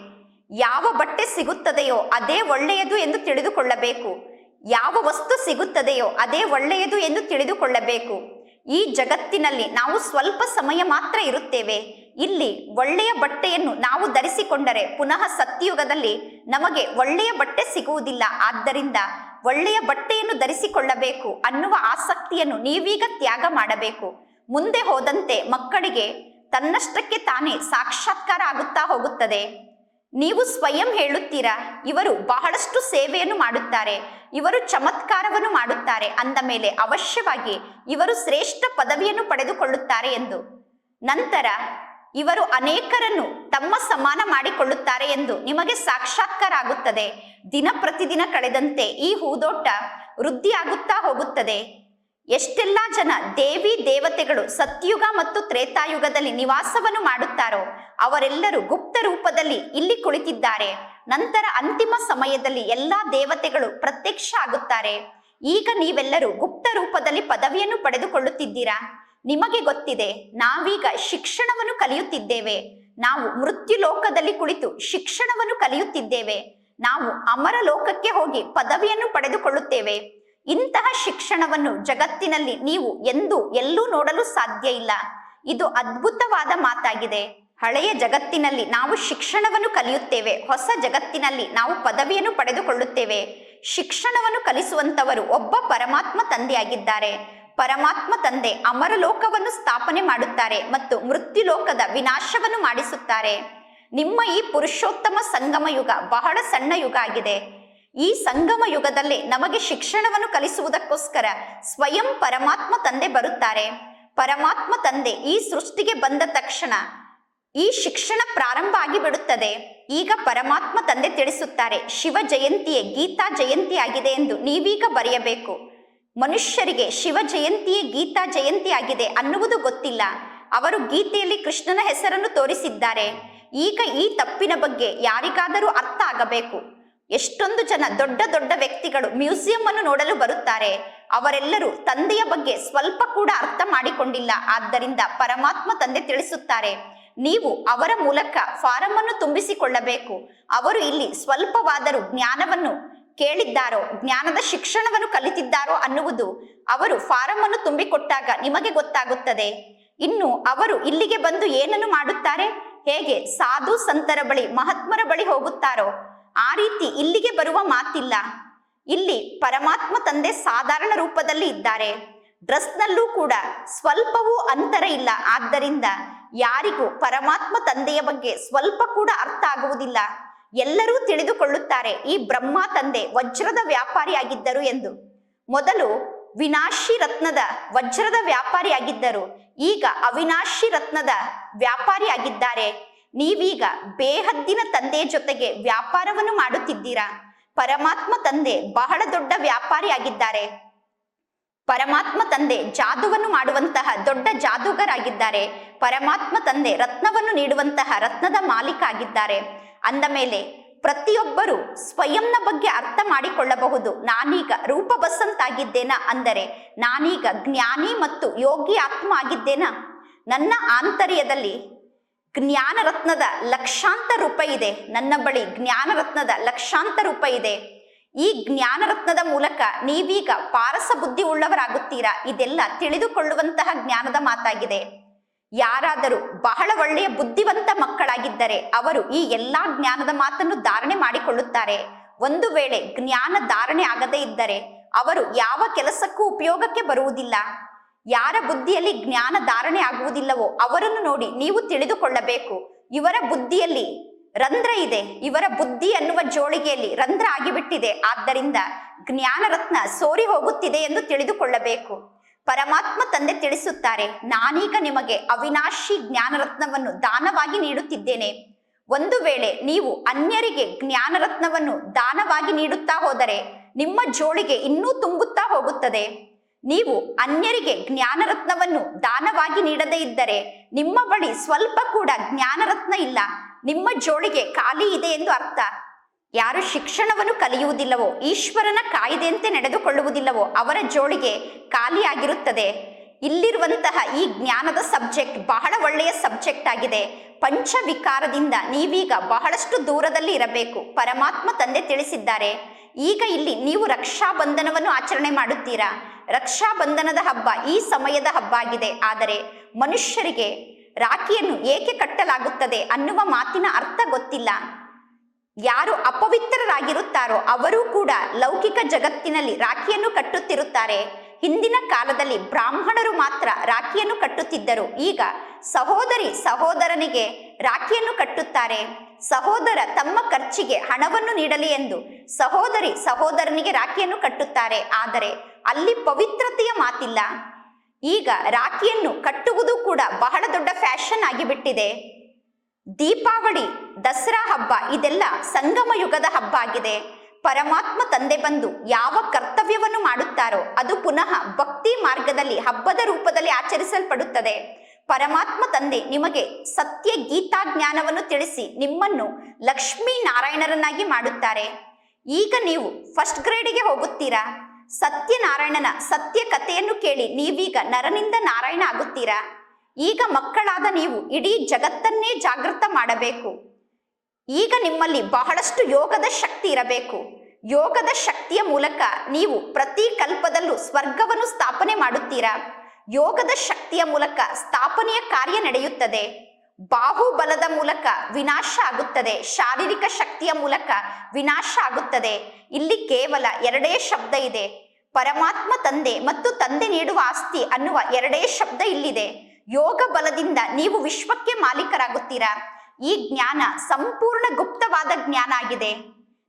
ಯಾವ ಬಟ್ಟೆ ಸಿಗುತ್ತದೆಯೋ ಅದೇ ಒಳ್ಳೆಯದು ಎಂದು ತಿಳಿದುಕೊಳ್ಳಬೇಕು. ಯಾವ ವಸ್ತು ಸಿಗುತ್ತದೆಯೋ ಅದೇ ಒಳ್ಳೆಯದು ಎಂದು ತಿಳಿದುಕೊಳ್ಳಬೇಕು. ಈ ಜಗತ್ತಿನಲ್ಲಿ ನಾವು ಸ್ವಲ್ಪ ಸಮಯ ಮಾತ್ರ ಇರುತ್ತೇವೆ. ಇಲ್ಲಿ ಒಳ್ಳೆಯ ಬಟ್ಟೆಯನ್ನು ನಾವು ಧರಿಸಿಕೊಂಡರೆ ಪುನಃ ಸತ್ಯಯುಗದಲ್ಲಿ ನಮಗೆ ಒಳ್ಳೆಯ ಬಟ್ಟೆ ಸಿಗುವುದಿಲ್ಲ. ಆದ್ದರಿಂದ ಒಳ್ಳೆಯ ಬಟ್ಟೆಯನ್ನು ಧರಿಸಿಕೊಳ್ಳಬೇಕು ಅನ್ನುವ ಆಸಕ್ತಿಯನ್ನು ನೀವೀಗ ತ್ಯಾಗ ಮಾಡಬೇಕು. ಮುಂದೆ ಹೋದಂತೆ ಮಕ್ಕಳಿಗೆ ತನ್ನಷ್ಟಕ್ಕೆ ತಾನೇ ಸಾಕ್ಷಾತ್ಕಾರ ಆಗುತ್ತಾ ಹೋಗುತ್ತದೆ. ನೀವು ಸ್ವಯಂ ಹೇಳುತ್ತೀರಾ, ಇವರು ಬಹಳಷ್ಟು ಸೇವೆಯನ್ನು ಮಾಡುತ್ತಾರೆ, ಇವರು ಚಮತ್ಕಾರವನ್ನು ಮಾಡುತ್ತಾರೆ ಅಂದ ಮೇಲೆ ಅವಶ್ಯವಾಗಿ ಇವರು ಶ್ರೇಷ್ಠ ಪದವಿಯನ್ನು ಪಡೆದುಕೊಳ್ಳುತ್ತಾರೆ ಎಂದು. ನಂತರ, ಇವರು ಅನೇಕರನ್ನು ತಮ್ಮ ಸಮಾನ ಮಾಡಿಕೊಳ್ಳುತ್ತಾರೆ ಎಂದು ನಿಮಗೆ ಸಾಕ್ಷಾತ್ಕಾರ ಆಗುತ್ತದೆ. ದಿನ ಪ್ರತಿದಿನ ಕಳೆದಂತೆ ಈ ಹೂದೋಟ ವೃದ್ಧಿಯಾಗುತ್ತಾ ಹೋಗುತ್ತದೆ. ಎಷ್ಟೆಲ್ಲಾ ಜನ ದೇವಿ ದೇವತೆಗಳು ಸತ್ಯುಗ ಮತ್ತು ತ್ರೇತಾಯುಗದಲ್ಲಿ ನಿವಾಸವನ್ನು ಮಾಡುತ್ತಾರೋ ಅವರೆಲ್ಲರೂ ಗುಪ್ತ ರೂಪದಲ್ಲಿ ಇಲ್ಲಿ ಕುಳಿತಿದ್ದಾರೆ. ನಂತರ ಅಂತಿಮ ಸಮಯದಲ್ಲಿ ಎಲ್ಲಾ ದೇವತೆಗಳು ಪ್ರತ್ಯಕ್ಷ ಆಗುತ್ತಾರೆ. ಈಗ ನೀವೆಲ್ಲರೂ ಗುಪ್ತ ರೂಪದಲ್ಲಿ ಪದವಿಯನ್ನು ಪಡೆದುಕೊಳ್ಳುತ್ತಿದ್ದೀರಾ? ನಿಮಗೆ ಗೊತ್ತಿದೆ, ನಾವೀಗ ಶಿಕ್ಷಣವನ್ನು ಕಲಿಯುತ್ತಿದ್ದೇವೆ. ನಾವು ಮೃತ್ಯು ಲೋಕದಲ್ಲಿ ಕುಳಿತು ಶಿಕ್ಷಣವನ್ನು ಕಲಿಯುತ್ತಿದ್ದೇವೆ. ನಾವು ಅಮರ ಲೋಕಕ್ಕೆ ಹೋಗಿ ಪದವಿಯನ್ನು ಪಡೆದುಕೊಳ್ಳುತ್ತೇವೆ. ಇಂತಹ ಶಿಕ್ಷಣವನ್ನು ಜಗತ್ತಿನಲ್ಲಿ ನೀವು ಎಂದು ಎಲ್ಲೂ ನೋಡಲು ಸಾಧ್ಯ ಇಲ್ಲ. ಇದು ಅದ್ಭುತವಾದ ಮಾತಾಗಿದೆ. ಹಳೆಯ ಜಗತ್ತಿನಲ್ಲಿ ನಾವು ಶಿಕ್ಷಣವನ್ನು ಕಲಿಯುತ್ತೇವೆ. ಹೊಸ ಜಗತ್ತಿನಲ್ಲಿ ನಾವು ಪದವಿಯನ್ನು ಪಡೆದುಕೊಳ್ಳುತ್ತೇವೆ. ಶಿಕ್ಷಣವನ್ನು ಕಲಿಸುವಂತವರು ಒಬ್ಬ ಪರಮಾತ್ಮ ತಂದೆಯಾಗಿದ್ದಾರೆ. ಪರಮಾತ್ಮ ತಂದೆ ಅಮರ ಲೋಕವನ್ನು ಸ್ಥಾಪನೆ ಮಾಡುತ್ತಾರೆ ಮತ್ತು ಮೃತ್ಯು ಲೋಕದ ವಿನಾಶವನ್ನು ಮಾಡಿಸುತ್ತಾರೆ. ನಿಮ್ಮ ಈ ಪುರುಷೋತ್ತಮ ಸಂಗಮ ಯುಗ ಬಹಳ ಸಣ್ಣ ಯುಗ ಆಗಿದೆ. ಈ ಸಂಗಮ ಯುಗದಲ್ಲಿ ನಮಗೆ ಶಿಕ್ಷಣವನ್ನು ಕಲಿಸುವುದಕ್ಕೋಸ್ಕರ ಸ್ವಯಂ ಪರಮಾತ್ಮ ತಂದೆ ಬರುತ್ತಾರೆ. ಪರಮಾತ್ಮ ತಂದೆ ಈ ಸೃಷ್ಟಿಗೆ ಬಂದ ತಕ್ಷಣ ಈ ಶಿಕ್ಷಣ ಪ್ರಾರಂಭ ಆಗಿಬಿಡುತ್ತದೆ. ಈಗ ಪರಮಾತ್ಮ ತಂದೆ ತಿಳಿಸುತ್ತಾರೆ, ಶಿವ ಜಯಂತಿಯೇ, ಗೀತಾ ಜಯಂತಿ ಆಗಿದೆ ಎಂದು ನೀವೀಗ ಬರೆಯಬೇಕು. ಮನುಷ್ಯರಿಗೆ ಶಿವ ಜಯಂತಿಯೇ, ಗೀತಾ ಜಯಂತಿ ಆಗಿದೆ ಅನ್ನುವುದು ಗೊತ್ತಿಲ್ಲ. ಅವರು ಗೀತೆಯಲ್ಲಿ ಕೃಷ್ಣನ ಹೆಸರನ್ನು ತೋರಿಸಿದ್ದಾರೆ. ಈಗ ಈ ತಪ್ಪಿನ ಬಗ್ಗೆ ಯಾರಿಗಾದರೂ ಅರ್ಥ ಆಗಬೇಕು. ಎಷ್ಟೊಂದು ಜನ ದೊಡ್ಡ ದೊಡ್ಡ ವ್ಯಕ್ತಿಗಳು ಮ್ಯೂಸಿಯಂ ಅನ್ನು ನೋಡಲು ಬರುತ್ತಾರೆ. ಅವರೆಲ್ಲರೂ ತಂದೆಯ ಬಗ್ಗೆ ಸ್ವಲ್ಪ ಕೂಡ ಅರ್ಥ ಮಾಡಿಕೊಂಡಿಲ್ಲ. ಆದ್ದರಿಂದ ಪರಮಾತ್ಮ ತಂದೆ ತಿಳಿಸುತ್ತಾರೆ, ನೀವು ಅವರ ಮೂಲಕ ಫಾರಂ ಅನ್ನು ತುಂಬಿಸಿಕೊಳ್ಳಬೇಕು. ಅವರು ಇಲ್ಲಿ ಸ್ವಲ್ಪವಾದರೂ ಜ್ಞಾನವನ್ನು ಕೇಳಿದ್ದಾರೋ, ಜ್ಞಾನದ ಶಿಕ್ಷಣವನ್ನು ಕಲಿತಿದ್ದಾರೋ ಅನ್ನುವುದು ಅವರು ಫಾರಂ ಅನ್ನು ತುಂಬಿಕೊಟ್ಟಾಗ ನಿಮಗೆ ಗೊತ್ತಾಗುತ್ತದೆ. ಇನ್ನು ಅವರು ಇಲ್ಲಿಗೆ ಬಂದು ಏನನ್ನು ಮಾಡುತ್ತಾರೆ? ಹೇಗೆ ಸಾಧು ಸಂತರ ಬಳಿ ಮಹಾತ್ಮರ ಬಳಿ ಹೋಗುತ್ತಾರೋ? ಆ ರೀತಿ ಇಲ್ಲಿಗೆ ಬರುವ ಮಾತಿಲ್ಲ. ಇಲ್ಲಿ ಪರಮಾತ್ಮ ತಂದೆ ಸಾಧಾರಣ ರೂಪದಲ್ಲಿ ಇದ್ದಾರೆ. ಡ್ರೆಸ್ನಲ್ಲೂ ಕೂಡ ಸ್ವಲ್ಪವೂ ಅಂತರ ಇಲ್ಲ. ಆದ್ದರಿಂದ ಯಾರಿಗೂ ಪರಮಾತ್ಮ ತಂದೆಯ ಬಗ್ಗೆ ಸ್ವಲ್ಪ ಕೂಡ ಅರ್ಥ ಆಗುವುದಿಲ್ಲ. ಎಲ್ಲರೂ ತಿಳಿದುಕೊಳ್ಳುತ್ತಾರೆ, ಈ ಬ್ರಹ್ಮ ತಂದೆ ವಜ್ರದ ವ್ಯಾಪಾರಿಯಾಗಿದ್ದರು ಎಂದು. ಮೊದಲು ವಿನಾಶಿ ರತ್ನದ ವಜ್ರದ ವ್ಯಾಪಾರಿಯಾಗಿದ್ದರು. ಈಗ ಅವಿನಾಶಿ ರತ್ನದ ವ್ಯಾಪಾರಿಯಾಗಿದ್ದಾರೆ. ನೀವೀಗ ಬೇಹದ್ದಿನ ತಂದೆಯ ಜೊತೆಗೆ ವ್ಯಾಪಾರವನ್ನು ಮಾಡುತ್ತಿದ್ದೀರಾ? ಪರಮಾತ್ಮ ತಂದೆ ಬಹಳ ದೊಡ್ಡ ವ್ಯಾಪಾರಿಯಾಗಿದ್ದಾರೆ. ಪರಮಾತ್ಮ ತಂದೆ ಜಾದುವನ್ನು ಮಾಡುವಂತಹ ದೊಡ್ಡ ಜಾದೂಗರಾಗಿದ್ದಾರೆ. ಪರಮಾತ್ಮ ತಂದೆ ರತ್ನವನ್ನು ನೀಡುವಂತಹ ರತ್ನದ ಮಾಲೀಕ ಆಗಿದ್ದಾರೆ ಅಂದ ಮೇಲೆ ಪ್ರತಿಯೊಬ್ಬರು ಸ್ವಯಂನ ಬಗ್ಗೆ ಅರ್ಥ ಮಾಡಿಕೊಳ್ಳಬಹುದು. ನಾನೀಗ ರೂಪಬಸಂತಾಗಿದ್ದೇನ ಅಂದರೆ ನಾನೀಗ ಜ್ಞಾನಿ ಮತ್ತು ಯೋಗಿ ಆತ್ಮ ಆಗಿದ್ದೇನ? ನನ್ನ ಆಂತರ್ಯದಲ್ಲಿ ಜ್ಞಾನ ರತ್ನದ ಲಕ್ಷಾಂತರ ರೂಪಾಯಿ ಇದೆ. ನನ್ನ ಬಳಿ ಜ್ಞಾನ ರತ್ನದ ಲಕ್ಷಾಂತರ ರೂಪಾಯಿ ಇದೆ. ಈ ಜ್ಞಾನ ರತ್ನದ ಮೂಲಕ ನೀವೀಗ ಪಾರಸ ಬುದ್ಧಿ ಉಳ್ಳವರಾಗುತ್ತೀರಾ? ಇದೆಲ್ಲ ತಿಳಿದುಕೊಳ್ಳುವಂತಹ ಜ್ಞಾನದ ಮಾತಾಗಿದೆ. ಯಾರಾದರೂ ಬಹಳ ಒಳ್ಳೆಯ ಬುದ್ಧಿವಂತ ಮಕ್ಕಳಾಗಿದ್ದರೆ ಅವರು ಈ ಎಲ್ಲಾ ಜ್ಞಾನದ ಮಾತನ್ನು ಧಾರಣೆ ಮಾಡಿಕೊಳ್ಳುತ್ತಾರೆ. ಒಂದು ವೇಳೆ ಜ್ಞಾನ ಧಾರಣೆ ಆಗದೇ ಇದ್ದರೆ ಅವರು ಯಾವ ಕೆಲಸಕ್ಕೂ ಉಪಯೋಗಕ್ಕೆ ಬರುವುದಿಲ್ಲ. ಯಾರ ಬುದ್ಧಿಯಲ್ಲಿ ಜ್ಞಾನ ಧಾರಣೆ ಆಗುವುದಿಲ್ಲವೋ ಅವರನ್ನು ನೋಡಿ ನೀವು ತಿಳಿದುಕೊಳ್ಳಬೇಕು. ಇವರ ಬುದ್ಧಿಯಲ್ಲಿ ರಂಧ್ರ ಇದೆ. ಇವರ ಬುದ್ಧಿ ಅನ್ನುವ ಜೋಳಿಗೆಯಲ್ಲಿ ರಂಧ್ರ ಆಗಿಬಿಟ್ಟಿದೆ. ಆದ್ದರಿಂದ ಜ್ಞಾನ ರತ್ನ ಸೋರಿ ಹೋಗುತ್ತಿದೆ ಎಂದು ತಿಳಿದುಕೊಳ್ಳಬೇಕು. ಪರಮಾತ್ಮ ತಂದೆ ತಿಳಿಸುತ್ತಾರೆ, ನಾನೀಗ ನಿಮಗೆ ಅವಿನಾಶಿ ಜ್ಞಾನರತ್ನವನ್ನು ದಾನವಾಗಿ ನೀಡುತ್ತಿದ್ದೇನೆ. ಒಂದು ವೇಳೆ ನೀವು ಅನ್ಯರಿಗೆ ಜ್ಞಾನರತ್ನವನ್ನು ದಾನವಾಗಿ ನೀಡುತ್ತಾ ಹೋದರೆ ನಿಮ್ಮ ಜೋಳಿಗೆ ಇನ್ನೂ ತುಂಬುತ್ತಾ ಹೋಗುತ್ತದೆ. ನೀವು ಅನ್ಯರಿಗೆ ಜ್ಞಾನರತ್ನವನ್ನು ದಾನವಾಗಿ ನೀಡದೇ ಇದ್ದರೆ ನಿಮ್ಮ ಬಳಿ ಸ್ವಲ್ಪ ಕೂಡ ಜ್ಞಾನರತ್ನ ಇಲ್ಲ. ನಿಮ್ಮ ಜೋಳಿಗೆ ಖಾಲಿ ಇದೆ ಎಂದು ಅರ್ಥ. ಯಾರು ಶಿಕ್ಷಣವನ್ನು ಕಲಿಯುವುದಿಲ್ಲವೋ, ಈಶ್ವರನ ಕಾಯ್ದೆಯಂತೆ ನಡೆದುಕೊಳ್ಳುವುದಿಲ್ಲವೋ, ಅವರ ಜೋಳಿಗೆ ಖಾಲಿಯಾಗಿರುತ್ತದೆ ಇಲ್ಲಿರುವಂತಹ ಈ ಜ್ಞಾನದ ಸಬ್ಜೆಕ್ಟ್ ಬಹಳ ಒಳ್ಳೆಯ ಸಬ್ಜೆಕ್ಟ್ ಆಗಿದೆ. ಪಂಚವಿಕಾರದಿಂದ ನೀವೀಗ ಬಹಳಷ್ಟು ದೂರದಲ್ಲಿ ಇರಬೇಕು, ಪರಮಾತ್ಮ ತಂದೆ ತಿಳಿಸಿದ್ದಾರೆ. ಈಗ ಇಲ್ಲಿ ನೀವು ರಕ್ಷಾ ಬಂಧನವನ್ನು ಆಚರಣೆ ಮಾಡುತ್ತೀರಾ? ರಕ್ಷಾ ಬಂಧನದ ಹಬ್ಬ ಈ ಸಮಯದ ಹಬ್ಬ ಆಗಿದೆ ಆದರೆ ಮನುಷ್ಯರಿಗೆ ರಾಖಿಯನ್ನು ಏಕೆ ಕಟ್ಟಲಾಗುತ್ತದೆ ಅನ್ನುವ ಮಾತಿನ ಅರ್ಥ ಗೊತ್ತಿಲ್ಲ. ಯಾರು ಅಪವಿತ್ರರಾಗಿರುತ್ತಾರೋ ಅವರೂ ಕೂಡ ಲೌಕಿಕ ಜಗತ್ತಿನಲ್ಲಿ ರಾಖಿಯನ್ನು ಕಟ್ಟುತ್ತಿರುತ್ತಾರೆ. ಹಿಂದಿನ ಕಾಲದಲ್ಲಿ ಬ್ರಾಹ್ಮಣರು ಮಾತ್ರ ರಾಖಿಯನ್ನು ಕಟ್ಟುತ್ತಿದ್ದರು. ಈಗ ಸಹೋದರಿ ಸಹೋದರನಿಗೆ ರಾಖಿಯನ್ನು ಕಟ್ಟುತ್ತಾರೆ. ಸಹೋದರ ತಮ್ಮ ಖರ್ಚಿಗೆ ಹಣವನ್ನು ನೀಡಲಿ ಎಂದು ಸಹೋದರಿ ಸಹೋದರನಿಗೆ ರಾಖಿಯನ್ನು ಕಟ್ಟುತ್ತಾರೆ. ಆದರೆ ಅಲ್ಲಿ ಪವಿತ್ರತೆಯ ಮಾತಿಲ್ಲ. ಈಗ ರಾಖಿಯನ್ನು ಕಟ್ಟುವುದು ಕೂಡ ಬಹಳ ದೊಡ್ಡ ಫ್ಯಾಷನ್ ಆಗಿಬಿಟ್ಟಿದೆ. ದೀಪಾವಳಿ, ದಸರಾ ಹಬ್ಬ ಇದೆಲ್ಲ ಸಂಗಮ ಯುಗದ ಹಬ್ಬ ಆಗಿದೆ. ಪರಮಾತ್ಮ ತಂದೆ ಬಂದು ಯಾವ ಕರ್ತವ್ಯವನ್ನು ಮಾಡುತ್ತಾರೋ ಅದು ಪುನಃ ಭಕ್ತಿ ಮಾರ್ಗದಲ್ಲಿ ಹಬ್ಬದ ರೂಪದಲ್ಲಿ ಆಚರಿಸಲ್ಪಡುತ್ತದೆ. ಪರಮಾತ್ಮ ತಂದೆ ನಿಮಗೆ ಸತ್ಯ ಗೀತಾ ಜ್ಞಾನವನ್ನು ತಿಳಿಸಿ ನಿಮ್ಮನ್ನು ಲಕ್ಷ್ಮೀ ನಾರಾಯಣರನ್ನಾಗಿ ಮಾಡುತ್ತಾರೆ. ಈಗ ನೀವು ಫಸ್ಟ್ ಗ್ರೇಡಿಗೆ ಹೋಗುತ್ತೀರಾ? ಸತ್ಯನಾರಾಯಣನ ಸತ್ಯ ಕಥೆಯನ್ನು ಕೇಳಿ ನೀವೀಗ ನರನಿಂದ ನಾರಾಯಣ ಆಗುತ್ತೀರಾ? ಈಗ ಮಕ್ಕಳಾದ ನೀವು ಇಡೀ ಜಗತ್ತನ್ನೇ ಜಾಗೃತ ಮಾಡಬೇಕು. ಈಗ ನಿಮ್ಮಲ್ಲಿ ಬಹಳಷ್ಟು ಯೋಗದ ಶಕ್ತಿ ಇರಬೇಕು. ಯೋಗದ ಶಕ್ತಿಯ ಮೂಲಕ ನೀವು ಪ್ರತಿ ಕಲ್ಪದಲ್ಲೂ ಸ್ವರ್ಗವನ್ನು ಸ್ಥಾಪನೆ ಮಾಡುತ್ತೀರಾ? ಯೋಗದ ಶಕ್ತಿಯ ಮೂಲಕ ಸ್ಥಾಪನೆಯ ಕಾರ್ಯ ನಡೆಯುತ್ತದೆ. ಬಾಹುಬಲದ ಮೂಲಕ ವಿನಾಶ ಆಗುತ್ತದೆ. ಶಾರೀರಿಕ ಶಕ್ತಿಯ ಮೂಲಕ ವಿನಾಶ ಆಗುತ್ತದೆ. ಇಲ್ಲಿ ಕೇವಲ ಎರಡೇ ಶಬ್ದ ಇದೆ. ಪರಮಾತ್ಮ ತಂದೆ ಮತ್ತು ತಂದೆ ನೀಡುವ ಆಸ್ತಿ ಅನ್ನುವ ಎರಡೇ ಶಬ್ದ ಇಲ್ಲಿದೆ. ಯೋಗ ಬಲದಿಂದ ನೀವು ವಿಶ್ವಕ್ಕೆ ಮಾಲೀಕರಾಗುತ್ತೀರಾ? ಈ ಜ್ಞಾನ ಸಂಪೂರ್ಣ ಗುಪ್ತವಾದ ಜ್ಞಾನ ಆಗಿದೆ.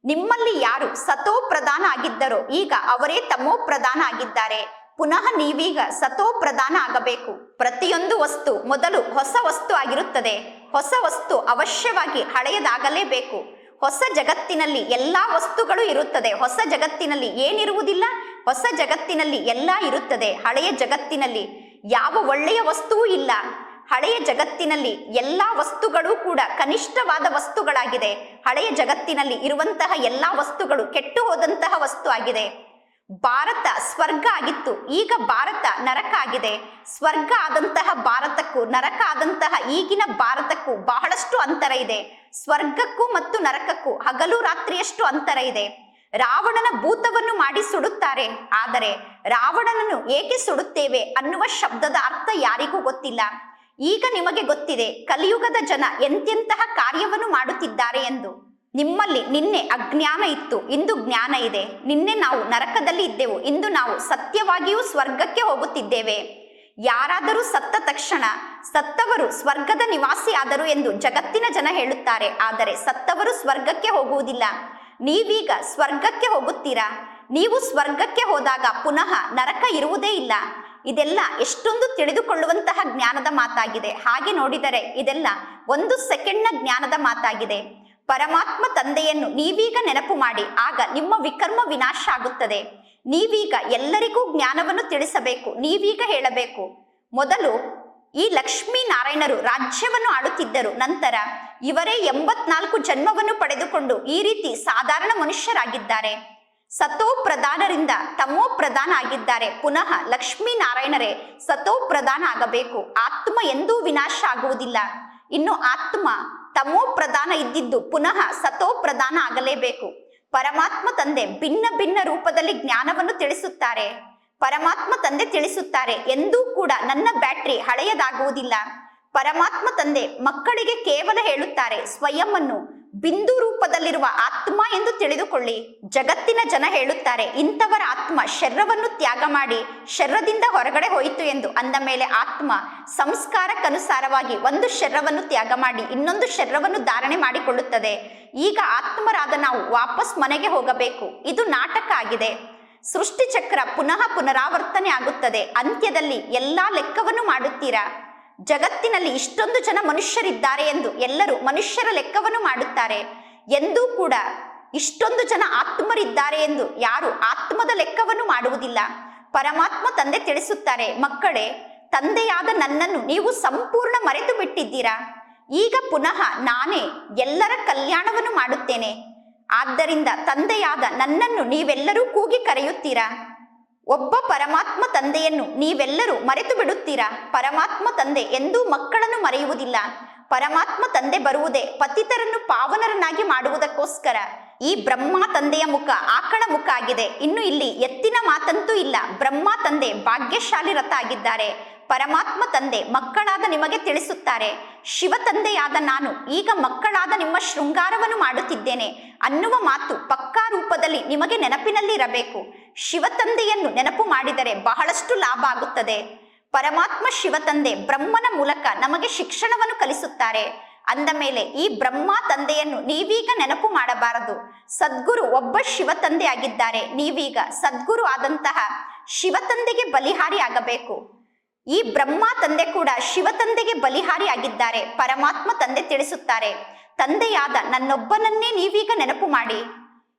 ನಿಮ್ಮಲ್ಲಿ ಯಾರು ಸತೋ ಪ್ರಧಾನ ಆಗಿದ್ದರೋ ಈಗ ಅವರೇ ತಮೋ ಪ್ರಧಾನ ಆಗಿದ್ದಾರೆ. ಪುನಃ ನೀವೀಗ ಸತೋ ಪ್ರಧಾನ ಆಗಬೇಕು ಪ್ರತಿಯೊಂದು ವಸ್ತು ಮೊದಲು ಹೊಸ ವಸ್ತು ಆಗಿರುತ್ತದೆ. ಹೊಸ ವಸ್ತು ಅವಶ್ಯವಾಗಿ ಹಳೆಯದಾಗಲೇಬೇಕು. ಹೊಸ ಜಗತ್ತಿನಲ್ಲಿ ಎಲ್ಲಾ ವಸ್ತುಗಳು ಇರುತ್ತದೆ. ಹೊಸ ಜಗತ್ತಿನಲ್ಲಿ ಏನಿರುವುದಿಲ್ಲ? ಹೊಸ ಜಗತ್ತಿನಲ್ಲಿ ಎಲ್ಲ ಇರುತ್ತದೆ. ಹಳೆಯ ಜಗತ್ತಿನಲ್ಲಿ ಯಾವ ಒಳ್ಳೆಯ ವಸ್ತುವೂ ಇಲ್ಲ. ಹಳೆಯ ಜಗತ್ತಿನಲ್ಲಿ ಎಲ್ಲ ವಸ್ತುಗಳು ಕೂಡ ಕನಿಷ್ಠವಾದ ವಸ್ತುಗಳಾಗಿದೆ. ಹಳೆಯ ಜಗತ್ತಿನಲ್ಲಿ ಇರುವಂತಹ ಎಲ್ಲ ವಸ್ತುಗಳು ಕೆಟ್ಟು ಹೋದಂತಹ ವಸ್ತು ಆಗಿದೆ. ಭಾರತ ಸ್ವರ್ಗ ಆಗಿತ್ತು. ಈಗ ಭಾರತ ನರಕ ಆಗಿದೆ. ಸ್ವರ್ಗ ಆದಂತಹ ಭಾರತಕ್ಕೂ, ನರಕ ಆದಂತಹ ಈಗಿನ ಭಾರತಕ್ಕೂ ಬಹಳಷ್ಟು ಅಂತರ ಇದೆ. ಸ್ವರ್ಗಕ್ಕೂ ಮತ್ತು ನರಕಕ್ಕೂ ಹಗಲು ರಾತ್ರಿಯಷ್ಟು ಅಂತರ ಇದೆ. ರಾವಣನ ಭೂತವನ್ನು ಮಾಡಿ ಸುಡುತ್ತಾರೆ. ಆದರೆ ರಾವಣನನ್ನು ಏಕೆ ಸುಡುತ್ತೇವೆ ಅನ್ನುವ ಶಬ್ದದ ಅರ್ಥ ಯಾರಿಗೂ ಗೊತ್ತಿಲ್ಲ. ಈಗ ನಿಮಗೆ ಗೊತ್ತಿದೆ, ಕಲಿಯುಗದ ಜನ ಎಂತೆಂತಹ ಕಾರ್ಯವನ್ನು ಮಾಡುತ್ತಿದ್ದಾರೆ ಎಂದು. ನಿಮ್ಮಲ್ಲಿ ನಿನ್ನೆ ಅಜ್ಞಾನ ಇತ್ತು, ಇಂದು ಜ್ಞಾನ ಇದೆ. ನಿನ್ನೆ ನಾವು ನರಕದಲ್ಲಿ ಇದ್ದೆವು, ಇಂದು ನಾವು ಸತ್ಯವಾಗಿಯೂ ಸ್ವರ್ಗಕ್ಕೆ ಹೋಗುತ್ತಿದ್ದೇವೆ. ಯಾರಾದರೂ ಸತ್ತ ತಕ್ಷಣ ಸತ್ತವರು ಸ್ವರ್ಗದ ನಿವಾಸಿ ಆದರು ಎಂದು ಜಗತ್ತಿನ ಜನ ಹೇಳುತ್ತಾರೆ, ಆದರೆ ಸತ್ತವರು ಸ್ವರ್ಗಕ್ಕೆ ಹೋಗುವುದಿಲ್ಲ. ನೀವೀಗ ಸ್ವರ್ಗಕ್ಕೆ ಹೋಗುತ್ತೀರಾ? ನೀವು ಸ್ವರ್ಗಕ್ಕೆ ಹೋದಾಗ ಪುನಃ ನರಕ ಇರುವುದೇ ಇಲ್ಲ. ಇದೆಲ್ಲ ಎಷ್ಟೊಂದು ತಿಳಿದುಕೊಳ್ಳುವಂತಹ ಜ್ಞಾನದ ಮಾತಾಗಿದೆ. ಹಾಗೆ ನೋಡಿದರೆ ಇದೆಲ್ಲ ಒಂದು ಸೆಕೆಂಡ್ನ ಜ್ಞಾನದ ಮಾತಾಗಿದೆ. ಪರಮಾತ್ಮ ತಂದೆಯನ್ನು ನೀವೀಗ ನೆನಪು ಮಾಡಿ, ಆಗ ನಿಮ್ಮ ವಿಕರ್ಮ ವಿನಾಶ ಆಗುತ್ತದೆ. ನೀವೀಗ ಎಲ್ಲರಿಗೂ ಜ್ಞಾನವನ್ನು ತಿಳಿಸಬೇಕು, ನೀವೀಗ ಹೇಳಬೇಕು. ಮೊದಲು ಈ ಲಕ್ಷ್ಮೀ ನಾರಾಯಣರು ರಾಜ್ಯವನ್ನು ಆಡುತ್ತಿದ್ದರು ನಂತರ ಇವರೇ ಎಂಬತ್ನಾಲ್ಕು ಜನ್ಮವನ್ನು ಪಡೆದುಕೊಂಡು ಈ ರೀತಿ ಸಾಧಾರಣ ಮನುಷ್ಯರಾಗಿದ್ದಾರೆ. ಸತೋ ಪ್ರಧಾನರಿಂದ ತಮೋ ಪ್ರಧಾನ ಆಗಿದ್ದಾರೆ. ಪುನಃ ಲಕ್ಷ್ಮೀ ನಾರಾಯಣರೇ ಸತೋ ಪ್ರಧಾನ ಆಗಬೇಕು. ಆತ್ಮ ಎಂದೂ ವಿನಾಶ ಆಗುವುದಿಲ್ಲ. ಇನ್ನು ಆತ್ಮ ತಮೋ ಪ್ರಧಾನ ಇದ್ದಿದ್ದು ಪುನಃ ಸತೋ ಪ್ರಧಾನ ಆಗಲೇಬೇಕು. ಪರಮಾತ್ಮ ತಂದೆ ಭಿನ್ನ ಭಿನ್ನ ರೂಪದಲ್ಲಿ ಜ್ಞಾನವನ್ನು ತಿಳಿಸುತ್ತಾರೆ. ಪರಮಾತ್ಮ ತಂದೆ ತಿಳಿಸುತ್ತಾರೆ ಎಂದೂ ಕೂಡ ನನ್ನ ಬ್ಯಾಟ್ರಿ ಹಳೆಯದಾಗುವುದಿಲ್ಲ. ಪರಮಾತ್ಮ ತಂದೆ ಮಕ್ಕಳಿಗೆ ಕೇವಲ ಹೇಳುತ್ತಾರೆ ಸ್ವಯಂ ಅನ್ನು ಬಿಂದು ರೂಪದಲ್ಲಿರುವ ಆತ್ಮ ಎಂದು ತಿಳಿದುಕೊಳ್ಳಿ. ಜಗತ್ತಿನ ಜನ ಹೇಳುತ್ತಾರೆ, ಇಂಥವರ ಆತ್ಮ ಶರ್ರವನ್ನು ತ್ಯಾಗ ಮಾಡಿ ಶರ್ರದಿಂದ ಹೊರಗಡೆ ಹೋಯಿತು ಎಂದು. ಅಂದ ಮೇಲೆ ಆತ್ಮ ಸಂಸ್ಕಾರಕ್ಕನುಸಾರವಾಗಿ ಒಂದು ಶರ್ರವನ್ನು ತ್ಯಾಗ ಮಾಡಿ ಇನ್ನೊಂದು ಶರ್ರವನ್ನು ಧಾರಣೆ ಮಾಡಿಕೊಳ್ಳುತ್ತದೆ. ಈಗ ಆತ್ಮರಾದ ನಾವು ವಾಪಸ್ ಮನೆಗೆ ಹೋಗಬೇಕು. ಇದು ನಾಟಕ ಆಗಿದೆ. ಸೃಷ್ಟಿಚಕ್ರ ಪುನಃ ಪುನರಾವರ್ತನೆ ಆಗುತ್ತದೆ. ಅಂತ್ಯದಲ್ಲಿ ಎಲ್ಲಾ ಲೆಕ್ಕವನ್ನು ಮಾಡುತ್ತೀರಾ? ಜಗತ್ತಿನಲ್ಲಿ ಇಷ್ಟೊಂದು ಜನ ಮನುಷ್ಯರಿದ್ದಾರೆ ಎಂದು ಎಲ್ಲರೂ ಮನುಷ್ಯರ ಲೆಕ್ಕವನ್ನು ಮಾಡುತ್ತಾರೆ. ಎಂದೂ ಕೂಡ ಇಷ್ಟೊಂದು ಜನ ಆತ್ಮರಿದ್ದಾರೆ ಎಂದು ಯಾರು ಆತ್ಮದ ಲೆಕ್ಕವನ್ನು ಮಾಡುವುದಿಲ್ಲ. ಪರಮಾತ್ಮ ತಂದೆ ತಿಳಿಸುತ್ತಾರೆ, ಮಕ್ಕಳೇ, ತಂದೆಯಾದ ನನ್ನನ್ನು ನೀವು ಸಂಪೂರ್ಣ ಮರೆತು ಬಿಟ್ಟಿದ್ದೀರಾ ಈಗ ಪುನಃ ನಾನೇ ಎಲ್ಲರ ಕಲ್ಯಾಣವನ್ನು ಮಾಡುತ್ತೇನೆ. ಆದ್ದರಿಂದ ತಂದೆಯಾದ ನನ್ನನ್ನು ನೀವೆಲ್ಲರೂ ಕೂಗಿ ಕರೆಯುತ್ತೀರಾ? ಒಬ್ಬ ಪರಮಾತ್ಮ ತಂದೆಯನ್ನು ನೀವೆಲ್ಲರೂ ಮರೆತು ಬಿಡುತ್ತೀರಾ? ಪರಮಾತ್ಮ ತಂದೆ ಎಂದೂ ಮಕ್ಕಳನ್ನು ಮರೆಯುವುದಿಲ್ಲ. ಪರಮಾತ್ಮ ತಂದೆ ಬರುವುದೇ ಪತಿತರನ್ನು ಪಾವನರನ್ನಾಗಿ ಮಾಡುವುದಕ್ಕೋಸ್ಕರ. ಈ ಬ್ರಹ್ಮ ತಂದೆಯ ಮುಖ ಆಕಳ ಮುಖ ಆಗಿದೆ. ಇನ್ನು ಇಲ್ಲಿ ಎತ್ತಿನ ಮಾತಂತೂ ಇಲ್ಲ. ಬ್ರಹ್ಮ ತಂದೆ ಭಾಗ್ಯಶಾಲಿ ರಥ ಆಗಿದ್ದಾರೆ. ಪರಮಾತ್ಮ ತಂದೆ ಮಕ್ಕಳಾದ ನಿಮಗೆ ತಿಳಿಸುತ್ತಾರೆ. ಶಿವ ತಂದೆಯಾದ ನಾನು ಈಗ ಮಕ್ಕಳಾದ ನಿಮ್ಮ ಶೃಂಗಾರವನ್ನು ಮಾಡುತ್ತಿದ್ದೇನೆ. ಅನ್ನುವ ಮಾತು ಪಕ್ಕಾ ರೂಪದಲ್ಲಿ ನಿಮಗೆ ನೆನಪಿನಲ್ಲಿರಬೇಕು. ಶಿವ ತಂದೆಯನ್ನು ನೆನಪು ಮಾಡಿದರೆ ಬಹಳಷ್ಟು ಲಾಭ ಆಗುತ್ತದೆ. ಪರಮಾತ್ಮ ಶಿವ ತಂದೆ ಬ್ರಹ್ಮನ ಮೂಲಕ ನಮಗೆ ಶಿಕ್ಷಣವನ್ನು ಕಲಿಸುತ್ತಾರೆ. ಅಂದ ಮೇಲೆ ಈ ಬ್ರಹ್ಮ ತಂದೆಯನ್ನು ನೀವೀಗ ನೆನಪು ಮಾಡಬಾರದು. ಸದ್ಗುರು ಒಬ್ಬ ಶಿವ ತಂದೆ ಆಗಿದ್ದಾರೆ ನೀವೀಗ ಸದ್ಗುರು ಆದಂತಹ ಶಿವ ತಂದೆಗೆ ಬಲಿಹಾರಿ ಆಗಬೇಕು ಈ ಬ್ರಹ್ಮ ತಂದೆ ಕೂಡ ಶಿವ ತಂದೆಗೆ ಬಲಿಹಾರಿ ಆಗಿದ್ದಾರೆ ಪರಮಾತ್ಮ ತಂದೆ ತಿಳಿಸುತ್ತಾರೆ. ತಂದೆಯಾದ ನನ್ನೊಬ್ಬನನ್ನೇ ನೀವೀಗ ನೆನಪು ಮಾಡಿ.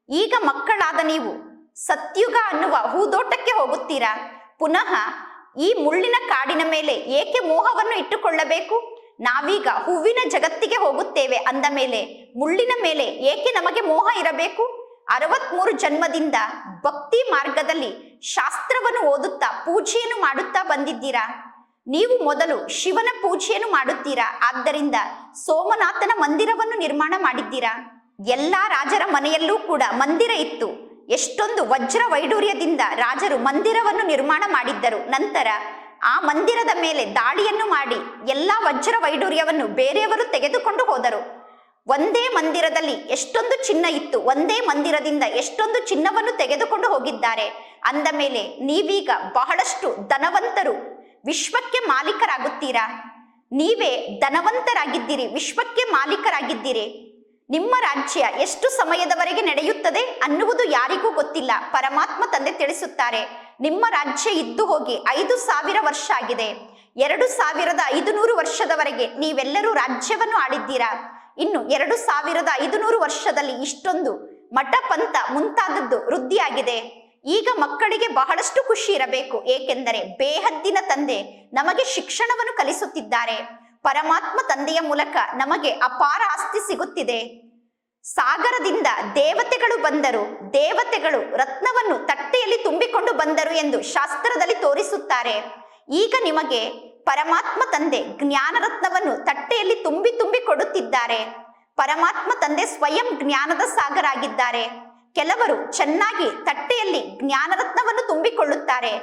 ಈಗ ಮಕ್ಕಳಾದ ನೀವು, ಸತ್ಯುಗ ಅನ್ನುವ ಹೂದೋಟಕ್ಕೆ ಹೋಗುತ್ತೀರಾ? ಪುನಃ ಈ ಮುಳ್ಳಿನ ಕಾಡಿನ ಮೇಲೆ ಏಕೆ ಮೋಹವನ್ನು ಇಟ್ಟುಕೊಳ್ಳಬೇಕು? ನಾವೀಗ ಹೂವಿನ ಜಗತ್ತಿಗೆ ಹೋಗುತ್ತೇವೆ ಅಂದ ಮೇಲೆ ಮುಳ್ಳಿನ ಮೇಲೆ ಏಕೆ ನಮಗೆ ಮೋಹ ಇರಬೇಕು? ಅರವತ್ಮೂರು ಜನ್ಮದಿಂದ ಭಕ್ತಿ ಮಾರ್ಗದಲ್ಲಿ ಶಾಸ್ತ್ರವನ್ನು ಓದುತ್ತಾ ಪೂಜೆಯನ್ನು ಮಾಡುತ್ತಾ ಬಂದಿದ್ದೀರಾ? ನೀವು ಮೊದಲು ಶಿವನ ಪೂಜೆಯನ್ನು ಮಾಡುತ್ತೀರಾ? ಆದ್ದರಿಂದ ಸೋಮನಾಥನ ಮಂದಿರವನ್ನು ನಿರ್ಮಾಣ ಮಾಡಿದ್ದೀರಾ? ಎಲ್ಲ ರಾಜರ ಮನೆಯಲ್ಲೂ ಕೂಡ ಮಂದಿರ ಇತ್ತು. ಎಷ್ಟೊಂದು ವಜ್ರ ವೈಡೂರ್ಯದಿಂದ ರಾಜರು ಮಂದಿರವನ್ನು ನಿರ್ಮಾಣ ಮಾಡಿದ್ದರು. ನಂತರ ಆ ಮಂದಿರದ ಮೇಲೆ ದಾಳಿಯನ್ನು ಮಾಡಿ ಎಲ್ಲ ವಜ್ರ ವೈಡೂರ್ಯವನ್ನು ಬೇರೆಯವರು ತೆಗೆದುಕೊಂಡು ಹೋದರು. ಒಂದೇ ಮಂದಿರದಲ್ಲಿ ಎಷ್ಟೊಂದು ಚಿನ್ನ ಇತ್ತು, ಒಂದೇ ಮಂದಿರದಿಂದ ಎಷ್ಟೊಂದು ಚಿನ್ನವನ್ನು ತೆಗೆದುಕೊಂಡು ಹೋಗಿದ್ದಾರೆ. ಅಂದ ಮೇಲೆ ನೀವೀಗ ಬಹಳಷ್ಟು ಧನವಂತರು, ವಿಶ್ವಕ್ಕೆ ಮಾಲೀಕರಾಗುತ್ತೀರಾ? ನೀವೇ ಧನವಂತರಾಗಿದ್ದೀರಿ, ವಿಶ್ವಕ್ಕೆ ಮಾಲೀಕರಾಗಿದ್ದೀರಿ. ನಿಮ್ಮ ರಾಜ್ಯ ಎಷ್ಟು ಸಮಯದವರೆಗೆ ನಡೆಯುತ್ತದೆ ಅನ್ನುವುದು ಯಾರಿಗೂ ಗೊತ್ತಿಲ್ಲ, ಪರಮಾತ್ಮ ತಂದೆ ತಿಳಿಸುತ್ತಾರೆ. ನಿಮ್ಮ ರಾಜ್ಯ ಇದ್ದು ಹೋಗಿ ಐದು ಸಾವಿರ ವರ್ಷ ಆಗಿದೆ. ಎರಡು ಸಾವಿರದ ಐದುನೂರು ವರ್ಷದವರೆಗೆ ನೀವೆಲ್ಲರೂ ರಾಜ್ಯವನ್ನು ಆಳಿದ್ದೀರಾ? ಇನ್ನು ಎರಡು ಸಾವಿರದ ಐದುನೂರು ವರ್ಷದಲ್ಲಿ ಇಷ್ಟೊಂದು ಮಠ ಪಂಥ ಮುಂತಾದದ್ದು ವೃದ್ಧಿಯಾಗಿದೆ. ಈಗ ಮಕ್ಕಳಿಗೆ ಬಹಳಷ್ಟು ಖುಷಿ ಇರಬೇಕು, ಏಕೆಂದರೆ ಬೇಹದ್ದಿನ ತಂದೆ ನಮಗೆ ಶಿಕ್ಷಣವನ್ನು ಕಲಿಸುತ್ತಿದ್ದಾರೆ. ಪರಮಾತ್ಮ ತಂದೆಯ ಮೂಲಕ ನಮಗೆ ಅಪಾರ ಆಸ್ತಿ ಸಿಗುತ್ತಿದೆ. ಸಾಗರದಿಂದ ದೇವತೆಗಳು ಬಂದರು, ದೇವತೆಗಳು ರತ್ನವನ್ನು ತಟ್ಟೆಯಲ್ಲಿ ತುಂಬಿಕೊಂಡು ಬಂದರು ಎಂದು ಶಾಸ್ತ್ರದಲ್ಲಿ ತೋರಿಸುತ್ತಾರೆ. ಈಗ ನಿಮಗೆ ಪರಮಾತ್ಮ ತಂದೆ ಜ್ಞಾನರತ್ನವನ್ನು ತಟ್ಟೆಯಲ್ಲಿ ತುಂಬಿ ತುಂಬಿ ಕೊಡುತ್ತಿದ್ದಾರೆ. ಪರಮಾತ್ಮ ತಂದೆ ಸ್ವಯಂ ಜ್ಞಾನದ ಸಾಗರ ಆಗಿದ್ದಾರೆ ಕೆಲವರು ಚೆನ್ನಾಗಿ ತಟ್ಟೆಯಲ್ಲಿ ಜ್ಞಾನರತ್ನವನ್ನು ತುಂಬಿಕೊಳ್ಳುತ್ತಾರೆ.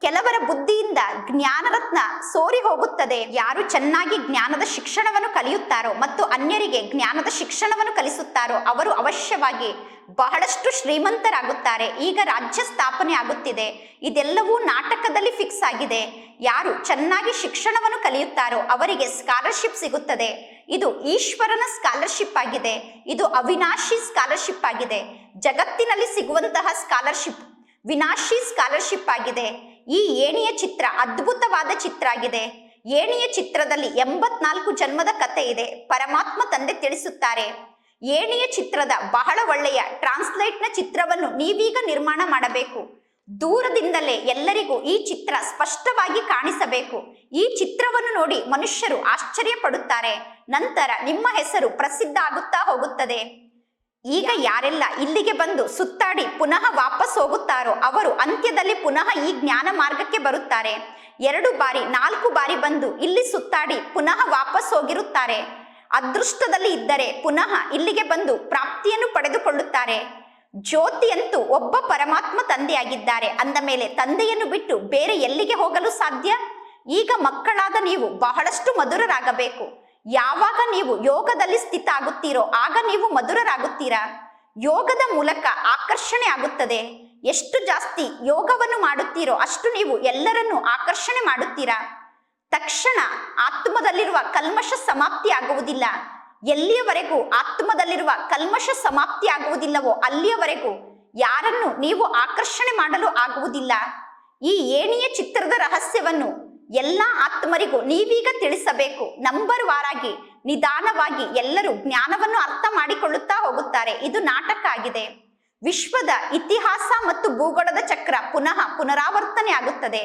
ಕೆಲವರ ಬುದ್ಧಿಯಿಂದ ಜ್ಞಾನರತ್ನ ಸೋರಿ ಹೋಗುತ್ತದೆ. ಯಾರು ಚೆನ್ನಾಗಿ ಜ್ಞಾನದ ಶಿಕ್ಷಣವನ್ನು ಕಲಿಯುತ್ತಾರೋ ಮತ್ತು ಅನ್ಯರಿಗೆ ಜ್ಞಾನದ ಶಿಕ್ಷಣವನ್ನು ಕಲಿಸುತ್ತಾರೋ ಅವರು ಅವಶ್ಯವಾಗಿ ಬಹಳಷ್ಟು ಶ್ರೀಮಂತರಾಗುತ್ತಾರೆ. ಈಗ ರಾಜ್ಯ ಸ್ಥಾಪನೆ ಆಗುತ್ತಿದೆ. ಇದೆಲ್ಲವೂ ನಾಟಕದಲ್ಲಿ ಫಿಕ್ಸ್ ಆಗಿದೆ. ಯಾರು ಚೆನ್ನಾಗಿ ಶಿಕ್ಷಣವನ್ನು ಕಲಿಯುತ್ತಾರೋ ಅವರಿಗೆ ಸ್ಕಾಲರ್ಶಿಪ್ ಸಿಗುತ್ತದೆ. ಇದು ಈಶ್ವರನ ಸ್ಕಾಲರ್ಶಿಪ್ ಆಗಿದೆ. ಇದು ಅವಿನಾಶಿ ಸ್ಕಾಲರ್ಶಿಪ್ ಆಗಿದೆ. ಜಗತ್ತಿನಲ್ಲಿ ಸಿಗುವಂತಹ ಸ್ಕಾಲರ್ಶಿಪ್ ವಿನಾಶಿ ಸ್ಕಾಲರ್ಶಿಪ್ ಆಗಿದೆ. ಈ ಏಣಿಯ ಚಿತ್ರ ಅದ್ಭುತವಾದ ಚಿತ್ರ ಆಗಿದೆ. ಏಣಿಯ ಚಿತ್ರದಲ್ಲಿ ಎಂಬತ್ನಾಲ್ಕು ಜನ್ಮದ ಕತೆ ಇದೆ. ಪರಮಾತ್ಮ ತಂದೆ ತಿಳಿಸುತ್ತಾರೆ. ಏಣಿಯ ಚಿತ್ರದ ಬಹಳ ಒಳ್ಳೆಯ ಟ್ರಾನ್ಸ್ಲೇಟ್ನ ಚಿತ್ರವನ್ನು ನೀವೀಗ ನಿರ್ಮಾಣ ಮಾಡಬೇಕು. ದೂರದಿಂದಲೇ ಎಲ್ಲರಿಗೂ ಈ ಚಿತ್ರ ಸ್ಪಷ್ಟವಾಗಿ ಕಾಣಿಸಬೇಕು. ಈ ಚಿತ್ರವನ್ನು ನೋಡಿ ಮನುಷ್ಯರು ಆಶ್ಚರ್ಯ ಪಡುತ್ತಾರೆ ನಂತರ ನಿಮ್ಮ ಹೆಸರು ಪ್ರಸಿದ್ಧ ಆಗುತ್ತಾ ಹೋಗುತ್ತದೆ. ಈಗ ಯಾರೆಲ್ಲ ಇಲ್ಲಿಗೆ ಬಂದು ಸುತ್ತಾಡಿ ಪುನಃ ವಾಪಸ್ ಹೋಗುತ್ತಾರೋ ಅವರು ಅಂತ್ಯದಲ್ಲಿ ಪುನಃ ಈ ಜ್ಞಾನ ಮಾರ್ಗಕ್ಕೆ ಬರುತ್ತಾರೆ. ಎರಡು ಬಾರಿ, ನಾಲ್ಕು ಬಾರಿ ಬಂದು ಇಲ್ಲಿ ಸುತ್ತಾಡಿ ಪುನಃ ವಾಪಸ್ ಹೋಗಿರುತ್ತಾರೆ. ಅದೃಷ್ಟದಲ್ಲಿ ಇದ್ದರೆ ಪುನಃ ಇಲ್ಲಿಗೆ ಬಂದು ಪ್ರಾಪ್ತಿಯನ್ನು ಪಡೆದುಕೊಳ್ಳುತ್ತಾರೆ. ಜ್ಯೋತಿಯಂತೂ ಒಬ್ಬ ಪರಮಾತ್ಮ ತಂದೆಯಾಗಿದ್ದಾರೆ. ಅಂದ ಮೇಲೆ ತಂದೆಯನ್ನು ಬಿಟ್ಟು ಬೇರೆ ಎಲ್ಲಿಗೆ ಹೋಗಲು ಸಾಧ್ಯ? ಈಗ ಮಕ್ಕಳಾದ ನೀವು ಬಹಳಷ್ಟು ಮಧುರರಾಗಬೇಕು. ಯಾವಾಗ ನೀವು ಯೋಗದಲ್ಲಿ ಸ್ಥಿತ ಆಗುತ್ತೀರೋ ಆಗ ನೀವು ಮಧುರರಾಗುತ್ತೀರಾ? ಯೋಗದ ಮೂಲಕ ಆಕರ್ಷಣೆ ಆಗುತ್ತದೆ. ಎಷ್ಟು ಜಾಸ್ತಿ ಯೋಗವನ್ನು ಮಾಡುತ್ತೀರೋ, ಅಷ್ಟು ನೀವು ಎಲ್ಲರನ್ನೂ ಆಕರ್ಷಣೆ ಮಾಡುತ್ತೀರಾ? ತಕ್ಷಣ ಆತ್ಮದಲ್ಲಿರುವ ಕಲ್ಮಶ ಸಮಾಪ್ತಿ ಆಗುವುದಿಲ್ಲ. ಎಲ್ಲಿಯವರೆಗೂ ಆತ್ಮದಲ್ಲಿರುವ ಕಲ್ಮಶ ಸಮಾಪ್ತಿ ಆಗುವುದಿಲ್ಲವೋ, ಅಲ್ಲಿಯವರೆಗೂ ಯಾರನ್ನು ನೀವು ಆಕರ್ಷಣೆ ಮಾಡಲು ಆಗುವುದಿಲ್ಲ. ಈ ಏಣಿಯ ಚಿತ್ರದ ರಹಸ್ಯವನ್ನು ಎಲ್ಲ ಆತ್ಮರಿಗೂ ನೀವೀಗ ತಿಳಿಸಬೇಕು. ನಂಬರ್ ವಾರಾಗಿ, ನಿಧಾನವಾಗಿ ಎಲ್ಲರೂ ಜ್ಞಾನವನ್ನು ಅರ್ಥ ಮಾಡಿಕೊಳ್ಳುತ್ತಾ ಹೋಗುತ್ತಾರೆ. ಇದು ನಾಟಕ ಆಗಿದೆ ವಿಶ್ವದ ಇತಿಹಾಸ ಮತ್ತು ಭೂಗೋಳದ ಚಕ್ರ ಪುನಃ ಪುನರಾವರ್ತನೆ ಆಗುತ್ತದೆ.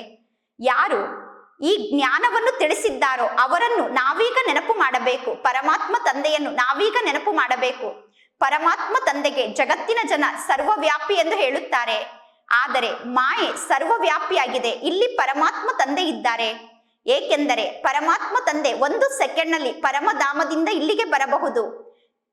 ಯಾರು ಈ ಜ್ಞಾನವನ್ನು ತಿಳಿಸಿದ್ದಾರೋ ಅವರನ್ನು ನಾವೀಗ ನೆನಪು ಮಾಡಬೇಕು. ಪರಮಾತ್ಮ ತಂದೆಯನ್ನು ನಾವೀಗ ನೆನಪು ಮಾಡಬೇಕು. ಪರಮಾತ್ಮ ತಂದೆಗೆ ಜಗತ್ತಿನ ಜನ ಸರ್ವವ್ಯಾಪಿ ಎಂದು ಹೇಳುತ್ತಾರೆ. ಆದರೆ ಮಾಯೆ ಸರ್ವವ್ಯಾಪಿಯಾಗಿದೆ. ಇಲ್ಲಿ ಪರಮಾತ್ಮ ತಂದೆ ಇದ್ದಾರೆ. ಏಕೆಂದರೆ ಪರಮಾತ್ಮ ತಂದೆ ಒಂದು ಸೆಕೆಂಡ್ನಲ್ಲಿ ಪರಮಧಾಮದಿಂದ ಇಲ್ಲಿಗೆ ಬರಬಹುದು.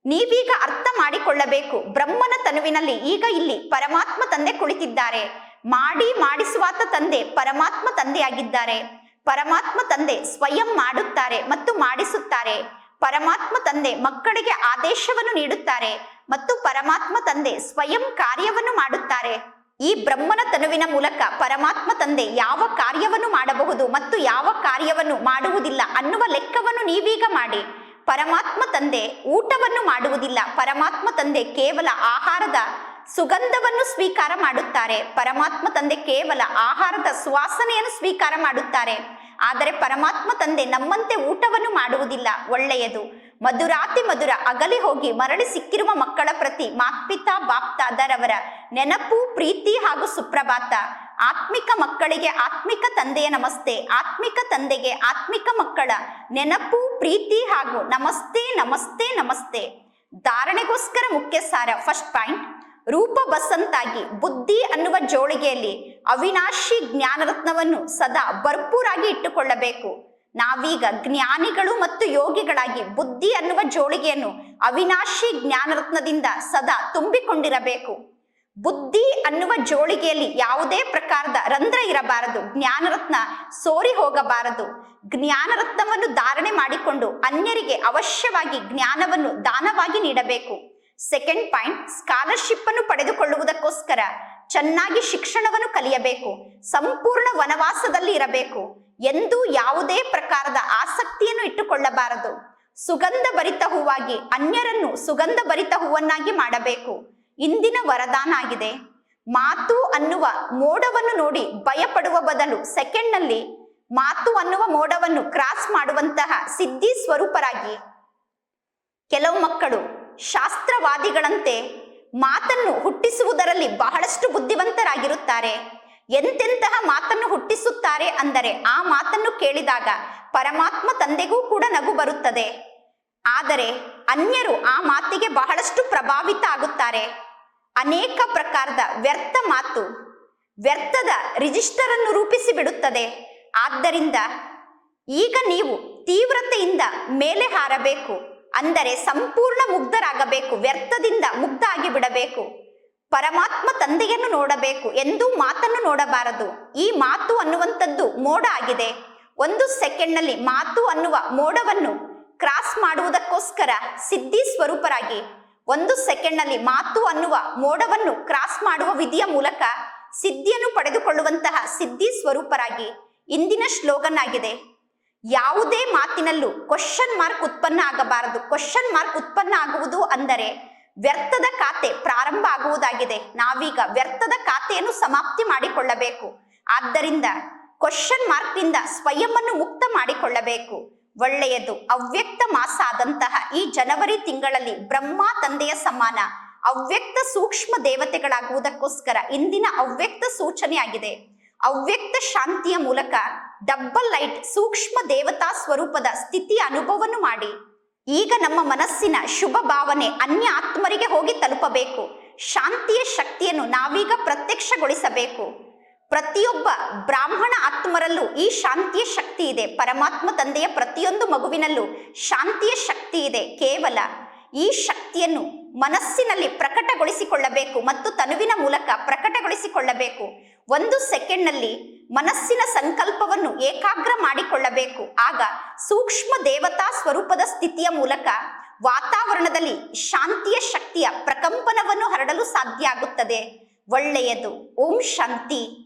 ನೀವೀಗ ಅರ್ಥ ಮಾಡಿಕೊಳ್ಳಬೇಕು. ಬ್ರಹ್ಮನ ತನುವಿನಲ್ಲಿ ಈಗ ಇಲ್ಲಿ ಪರಮಾತ್ಮ ತಂದೆ ಕುಳಿತಿದ್ದಾರೆ. ಮಾಡಿ ಮಾಡಿಸುವಾತ ತಂದೆ ಪರಮಾತ್ಮ ತಂದೆಯಾಗಿದ್ದಾರೆ. ಪರಮಾತ್ಮ ತಂದೆ ಸ್ವಯಂ ಮಾಡುತ್ತಾರೆ ಮತ್ತು ಮಾಡಿಸುತ್ತಾರೆ. ಪರಮಾತ್ಮ ತಂದೆ ಮಕ್ಕಳಿಗೆ ಆದೇಶವನ್ನು ನೀಡುತ್ತಾರೆ ಮತ್ತು ಪರಮಾತ್ಮ ತಂದೆ ಸ್ವಯಂ ಕಾರ್ಯವನ್ನು ಮಾಡುತ್ತಾರೆ. ಈ ಬ್ರಹ್ಮನ ತನುವಿನ ಮೂಲಕ ಪರಮಾತ್ಮ ತಂದೆ ಯಾವ ಕಾರ್ಯವನ್ನು ಮಾಡಬಹುದು ಮತ್ತು ಯಾವ ಕಾರ್ಯವನ್ನು ಮಾಡುವುದಿಲ್ಲ ಅನ್ನುವ ಲೆಕ್ಕವನ್ನು ನೀವೀಗ ಮಾಡಿ. ಪರಮಾತ್ಮ ತಂದೆ ಊಟವನ್ನು ಮಾಡುವುದಿಲ್ಲ. ಪರಮಾತ್ಮ ತಂದೆ ಕೇವಲ ಆಹಾರದ ಸುಗಂಧವನ್ನು ಸ್ವೀಕಾರ ಮಾಡುತ್ತಾರೆ. ಪರಮಾತ್ಮ ತಂದೆ ಕೇವಲ ಆಹಾರದ ಸುವಾಸನೆಯನ್ನು ಸ್ವೀಕಾರ ಮಾಡುತ್ತಾರೆ. ಆದರೆ ಪರಮಾತ್ಮ ತಂದೆ ನಮ್ಮಂತೆ ಊಟವನ್ನು ಮಾಡುವುದಿಲ್ಲ. ಒಳ್ಳೆಯದು. ಮಧುರಾತಿ ಮಧುರ ಅಗಲಿ ಹೋಗಿ ಮರಳಿ ಸಿಕ್ಕಿರುವ ಮಕ್ಕಳ ಪ್ರತಿ ಮಾತ್ಪಿತಾ ಬಾಪ್ತಾದರವರ ನೆನಪು, ಪ್ರೀತಿ ಹಾಗೂ ಸುಪ್ರಭಾತ. ಆತ್ಮಿಕ ಮಕ್ಕಳಿಗೆ ಆತ್ಮಿಕ ತಂದೆಯ ನಮಸ್ತೆ, ಆತ್ಮಿಕ ತಂದೆಗೆ ಆತ್ಮಿಕ ಮಕ್ಕಳ ನೆನಪು, ಪ್ರೀತಿ ಹಾಗೂ ನಮಸ್ತೆ ನಮಸ್ತೆ ನಮಸ್ತೆ. ಧಾರಣೆಗೋಸ್ಕರ ಮುಖ್ಯ ಸಾರ ಫಸ್ಟ್ ಪಾಯಿಂಟ್. ರೂಪ ಬಸಂತಾಗಿ ಬುದ್ಧಿ ಅನ್ನುವ ಜೋಳಿಗೆಯಲ್ಲಿ ಅವಿನಾಶಿ ಜ್ಞಾನರತ್ನವನ್ನು ಸದಾ ಭರ್ಪೂರಾಗಿ ಇಟ್ಟುಕೊಳ್ಳಬೇಕು. ನಾವೀಗ ಜ್ಞಾನಿಗಳು ಮತ್ತು ಯೋಗಿಗಳಾಗಿ ಬುದ್ಧಿ ಅನ್ನುವ ಜೋಳಿಗೆಯನ್ನು ಅವಿನಾಶಿ ಜ್ಞಾನರತ್ನದಿಂದ ಸದಾ ತುಂಬಿಕೊಂಡಿರಬೇಕು. ಬುದ್ಧಿ ಅನ್ನುವ ಜೋಳಿಗೆಯಲ್ಲಿ ಯಾವುದೇ ಪ್ರಕಾರದ ರಂಧ್ರ ಇರಬಾರದು, ಜ್ಞಾನರತ್ನ ಸೋರಿ ಹೋಗಬಾರದು. ಜ್ಞಾನರತ್ನವನ್ನು ಧಾರಣೆ ಮಾಡಿಕೊಂಡು ಅನ್ಯರಿಗೆ ಅವಶ್ಯವಾಗಿ ಜ್ಞಾನವನ್ನು ದಾನವಾಗಿ ನೀಡಬೇಕು. ಸೆಕೆಂಡ್ ಪಾಯಿಂಟ್ ಸ್ಕಾಲರ್ಶಿಪ್ ಅನ್ನು ಪಡೆದುಕೊಳ್ಳುವುದಕ್ಕೋಸ್ಕರ ಚೆನ್ನಾಗಿ ಶಿಕ್ಷಣವನ್ನು ಕಲಿಯಬೇಕು, ಸಂಪೂರ್ಣ ವನವಾಸದಲ್ಲಿ ಇರಬೇಕು ಎಂದು ಯಾವುದೇ ಪ್ರಕಾರದ ಆಸಕ್ತಿಯನ್ನು ಇಟ್ಟುಕೊಳ್ಳಬಾರದು. ಸುಗಂಧ ಭರಿತ ಹೂವಾಗಿ ಅನ್ಯರನ್ನು ಸುಗಂಧ ಭರಿತ ಹೂವನ್ನಾಗಿ ಮಾಡಬೇಕು. ಇಂದಿನ ವರದಾನ ಆಗಿದೆ. ಮಾತು ಅನ್ನುವ ಮೋಡವನ್ನು ನೋಡಿ ಭಯಪಡುವ ಬದಲು ಸೆಕೆಂಡ್ನಲ್ಲಿ ಮಾತು ಅನ್ನುವ ಮೋಡವನ್ನು ಕ್ರಾಸ್ ಮಾಡುವಂತಹ ಸಿದ್ಧಿ ಸ್ವರೂಪರಾಗಿ. ಕೆಲವು ಮಕ್ಕಳು ಶಾಸ್ತ್ರವಾದಿಗಳಂತೆ ಮಾತನ್ನು ಹುಟ್ಟಿಸುವುದರಲ್ಲಿ ಬಹಳಷ್ಟು ಬುದ್ಧಿವಂತರಾಗಿರುತ್ತಾರೆ. ಎಂತೆಂತಹ ಮಾತನ್ನು ಹುಟ್ಟಿಸುತ್ತಾರೆ ಅಂದರೆ ಆ ಮಾತನ್ನು ಕೇಳಿದಾಗ ಪರಮಾತ್ಮ ತಂದೆಗೂ ಕೂಡ ನಗು ಬರುತ್ತದೆ. ಆದರೆ ಅನ್ಯರು ಆ ಮಾತಿಗೆ ಬಹಳಷ್ಟು ಪ್ರಭಾವಿತ ಆಗುತ್ತಾರೆ. ಅನೇಕ ಪ್ರಕಾರದ ವ್ಯರ್ಥ ಮಾತು ವ್ಯರ್ಥದ ರಿಜಿಸ್ಟರ್ ಅನ್ನು ರೂಪಿಸಿ ಬಿಡುತ್ತದೆ. ಆದ್ದರಿಂದ ಈಗ ನೀವು ತೀವ್ರತೆಯಿಂದ ಮೇಲೆ ಹಾರಬೇಕು. ಅಂದರೆ ಸಂಪೂರ್ಣ ಮುಗ್ಧರಾಗಬೇಕು, ವ್ಯರ್ಥದಿಂದ ಮುಗ್ಧ ಆಗಿ ಬಿಡಬೇಕು ಪರಮಾತ್ಮ ತಂದೆಯನ್ನು ನೋಡಬೇಕು ಎಂದೂ ಮಾತನ್ನು ನೋಡಬಾರದು. ಈ ಮಾತು ಅನ್ನುವಂಥದ್ದು ಮೋಡ ಆಗಿದೆ. ಒಂದು ಸೆಕೆಂಡ್ನಲ್ಲಿ ಮಾತು ಅನ್ನುವ ಮೋಡವನ್ನು ಕ್ರಾಸ್ ಮಾಡುವುದಕ್ಕೋಸ್ಕರ ಸಿದ್ಧಿ ಸ್ವರೂಪರಾಗಿ, ಒಂದು ಸೆಕೆಂಡ್ನಲ್ಲಿ ಮಾತು ಅನ್ನುವ ಮೋಡವನ್ನು ಕ್ರಾಸ್ ಮಾಡುವ ವಿಧಿಯ ಮೂಲಕ ಸಿದ್ಧಿಯನ್ನು ಪಡೆದುಕೊಳ್ಳುವಂತಹ ಸಿದ್ಧಿ ಸ್ವರೂಪರಾಗಿ ಇಂದಿನ ಶ್ಲೋಗನ್ ಆಗಿದೆ ಯಾವುದೇ ಮಾತಿನಲ್ಲೂ ಕ್ವಶನ್ ಮಾರ್ಕ್ ಉತ್ಪನ್ನ ಆಗಬಾರದು. ಕ್ವಶನ್ ಮಾರ್ಕ್ ಉತ್ಪನ್ನ ಆಗುವುದು ಅಂದರೆ ವ್ಯರ್ಥದ ಖಾತೆ ಪ್ರಾರಂಭ ಆಗುವುದಾಗಿದೆ. ನಾವೀಗ ವ್ಯರ್ಥದ ಖಾತೆಯನ್ನು ಸಮಾಪ್ತಿ ಮಾಡಿಕೊಳ್ಳಬೇಕು. ಆದ್ದರಿಂದ ಕ್ವಶನ್ ಮಾರ್ಕ್ನಿಂದ ಸ್ವಯಂವನ್ನು ಮುಕ್ತ ಮಾಡಿಕೊಳ್ಳಬೇಕು. ಒಳ್ಳೆಯದು. ಅವ್ಯಕ್ತ ಮಾಸ ಆದಂತಹ ಈ ಜನವರಿ ತಿಂಗಳಲ್ಲಿ ಬ್ರಹ್ಮ ತಂದೆಯ ಸಮಾನ. ಅವ್ಯಕ್ತ ಸೂಕ್ಷ್ಮ ದೇವತೆಗಳಾಗುವುದಕ್ಕೋಸ್ಕರ ಇಂದಿನ ಅವ್ಯಕ್ತ ಸೂಚನೆಯಾಗಿದೆ. ಅವ್ಯಕ್ತ ಶಾಂತಿಯ ಮೂಲಕ ಡಬ್ಬಲ್ ಲೈಟ್ ಸೂಕ್ಷ್ಮ ದೇವತಾ ಸ್ವರೂಪದ ಸ್ಥಿತಿಯ ಅನುಭವವನ್ನು ಮಾಡಿ. ಈಗ ನಮ್ಮ ಮನಸ್ಸಿನ ಶುಭ ಭಾವನೆ ಅನ್ಯ ಆತ್ಮರಿಗೆ ಹೋಗಿ ತಲುಪಬೇಕು. ಶಾಂತಿಯ ಶಕ್ತಿಯನ್ನು ನಾವೀಗ ಪ್ರತ್ಯಕ್ಷಗೊಳಿಸಬೇಕು. ಪ್ರತಿಯೊಬ್ಬ ಬ್ರಾಹ್ಮಣ ಆತ್ಮರಲ್ಲೂ ಈ ಶಾಂತಿಯ ಶಕ್ತಿ ಇದೆ. ಪರಮಾತ್ಮ ತಂದೆಯ ಪ್ರತಿಯೊಂದು ಮಗುವಿನಲ್ಲೂ ಶಾಂತಿಯ ಶಕ್ತಿ ಇದೆ. ಕೇವಲ ಈ ಶಕ್ತಿಯನ್ನು ಮನಸ್ಸಿನಲ್ಲಿ ಪ್ರಕಟಗೊಳಿಸಿಕೊಳ್ಳಬೇಕು ಮತ್ತು ತನುವಿನ ಮೂಲಕ ಪ್ರಕಟಗೊಳಿಸಿಕೊಳ್ಳಬೇಕು. ಒಂದು ಸೆಕೆಂಡ್ನಲ್ಲಿ ಮನಸ್ಸಿನ ಸಂಕಲ್ಪವನ್ನು ಏಕಾಗ್ರ ಮಾಡಿಕೊಳ್ಳಬೇಕು. ಆಗ ಸೂಕ್ಷ್ಮ ದೇವತಾ ಸ್ವರೂಪದ ಸ್ಥಿತಿಯ ಮೂಲಕ ವಾತಾವರಣದಲ್ಲಿ ಶಾಂತಿಯ ಶಕ್ತಿಯ ಪ್ರಕಂಪನವನ್ನು ಹರಡಲು ಸಾಧ್ಯ ಆಗುತ್ತದೆ. ಒಳ್ಳೆಯದು. ಓಂ ಶಾಂತಿ.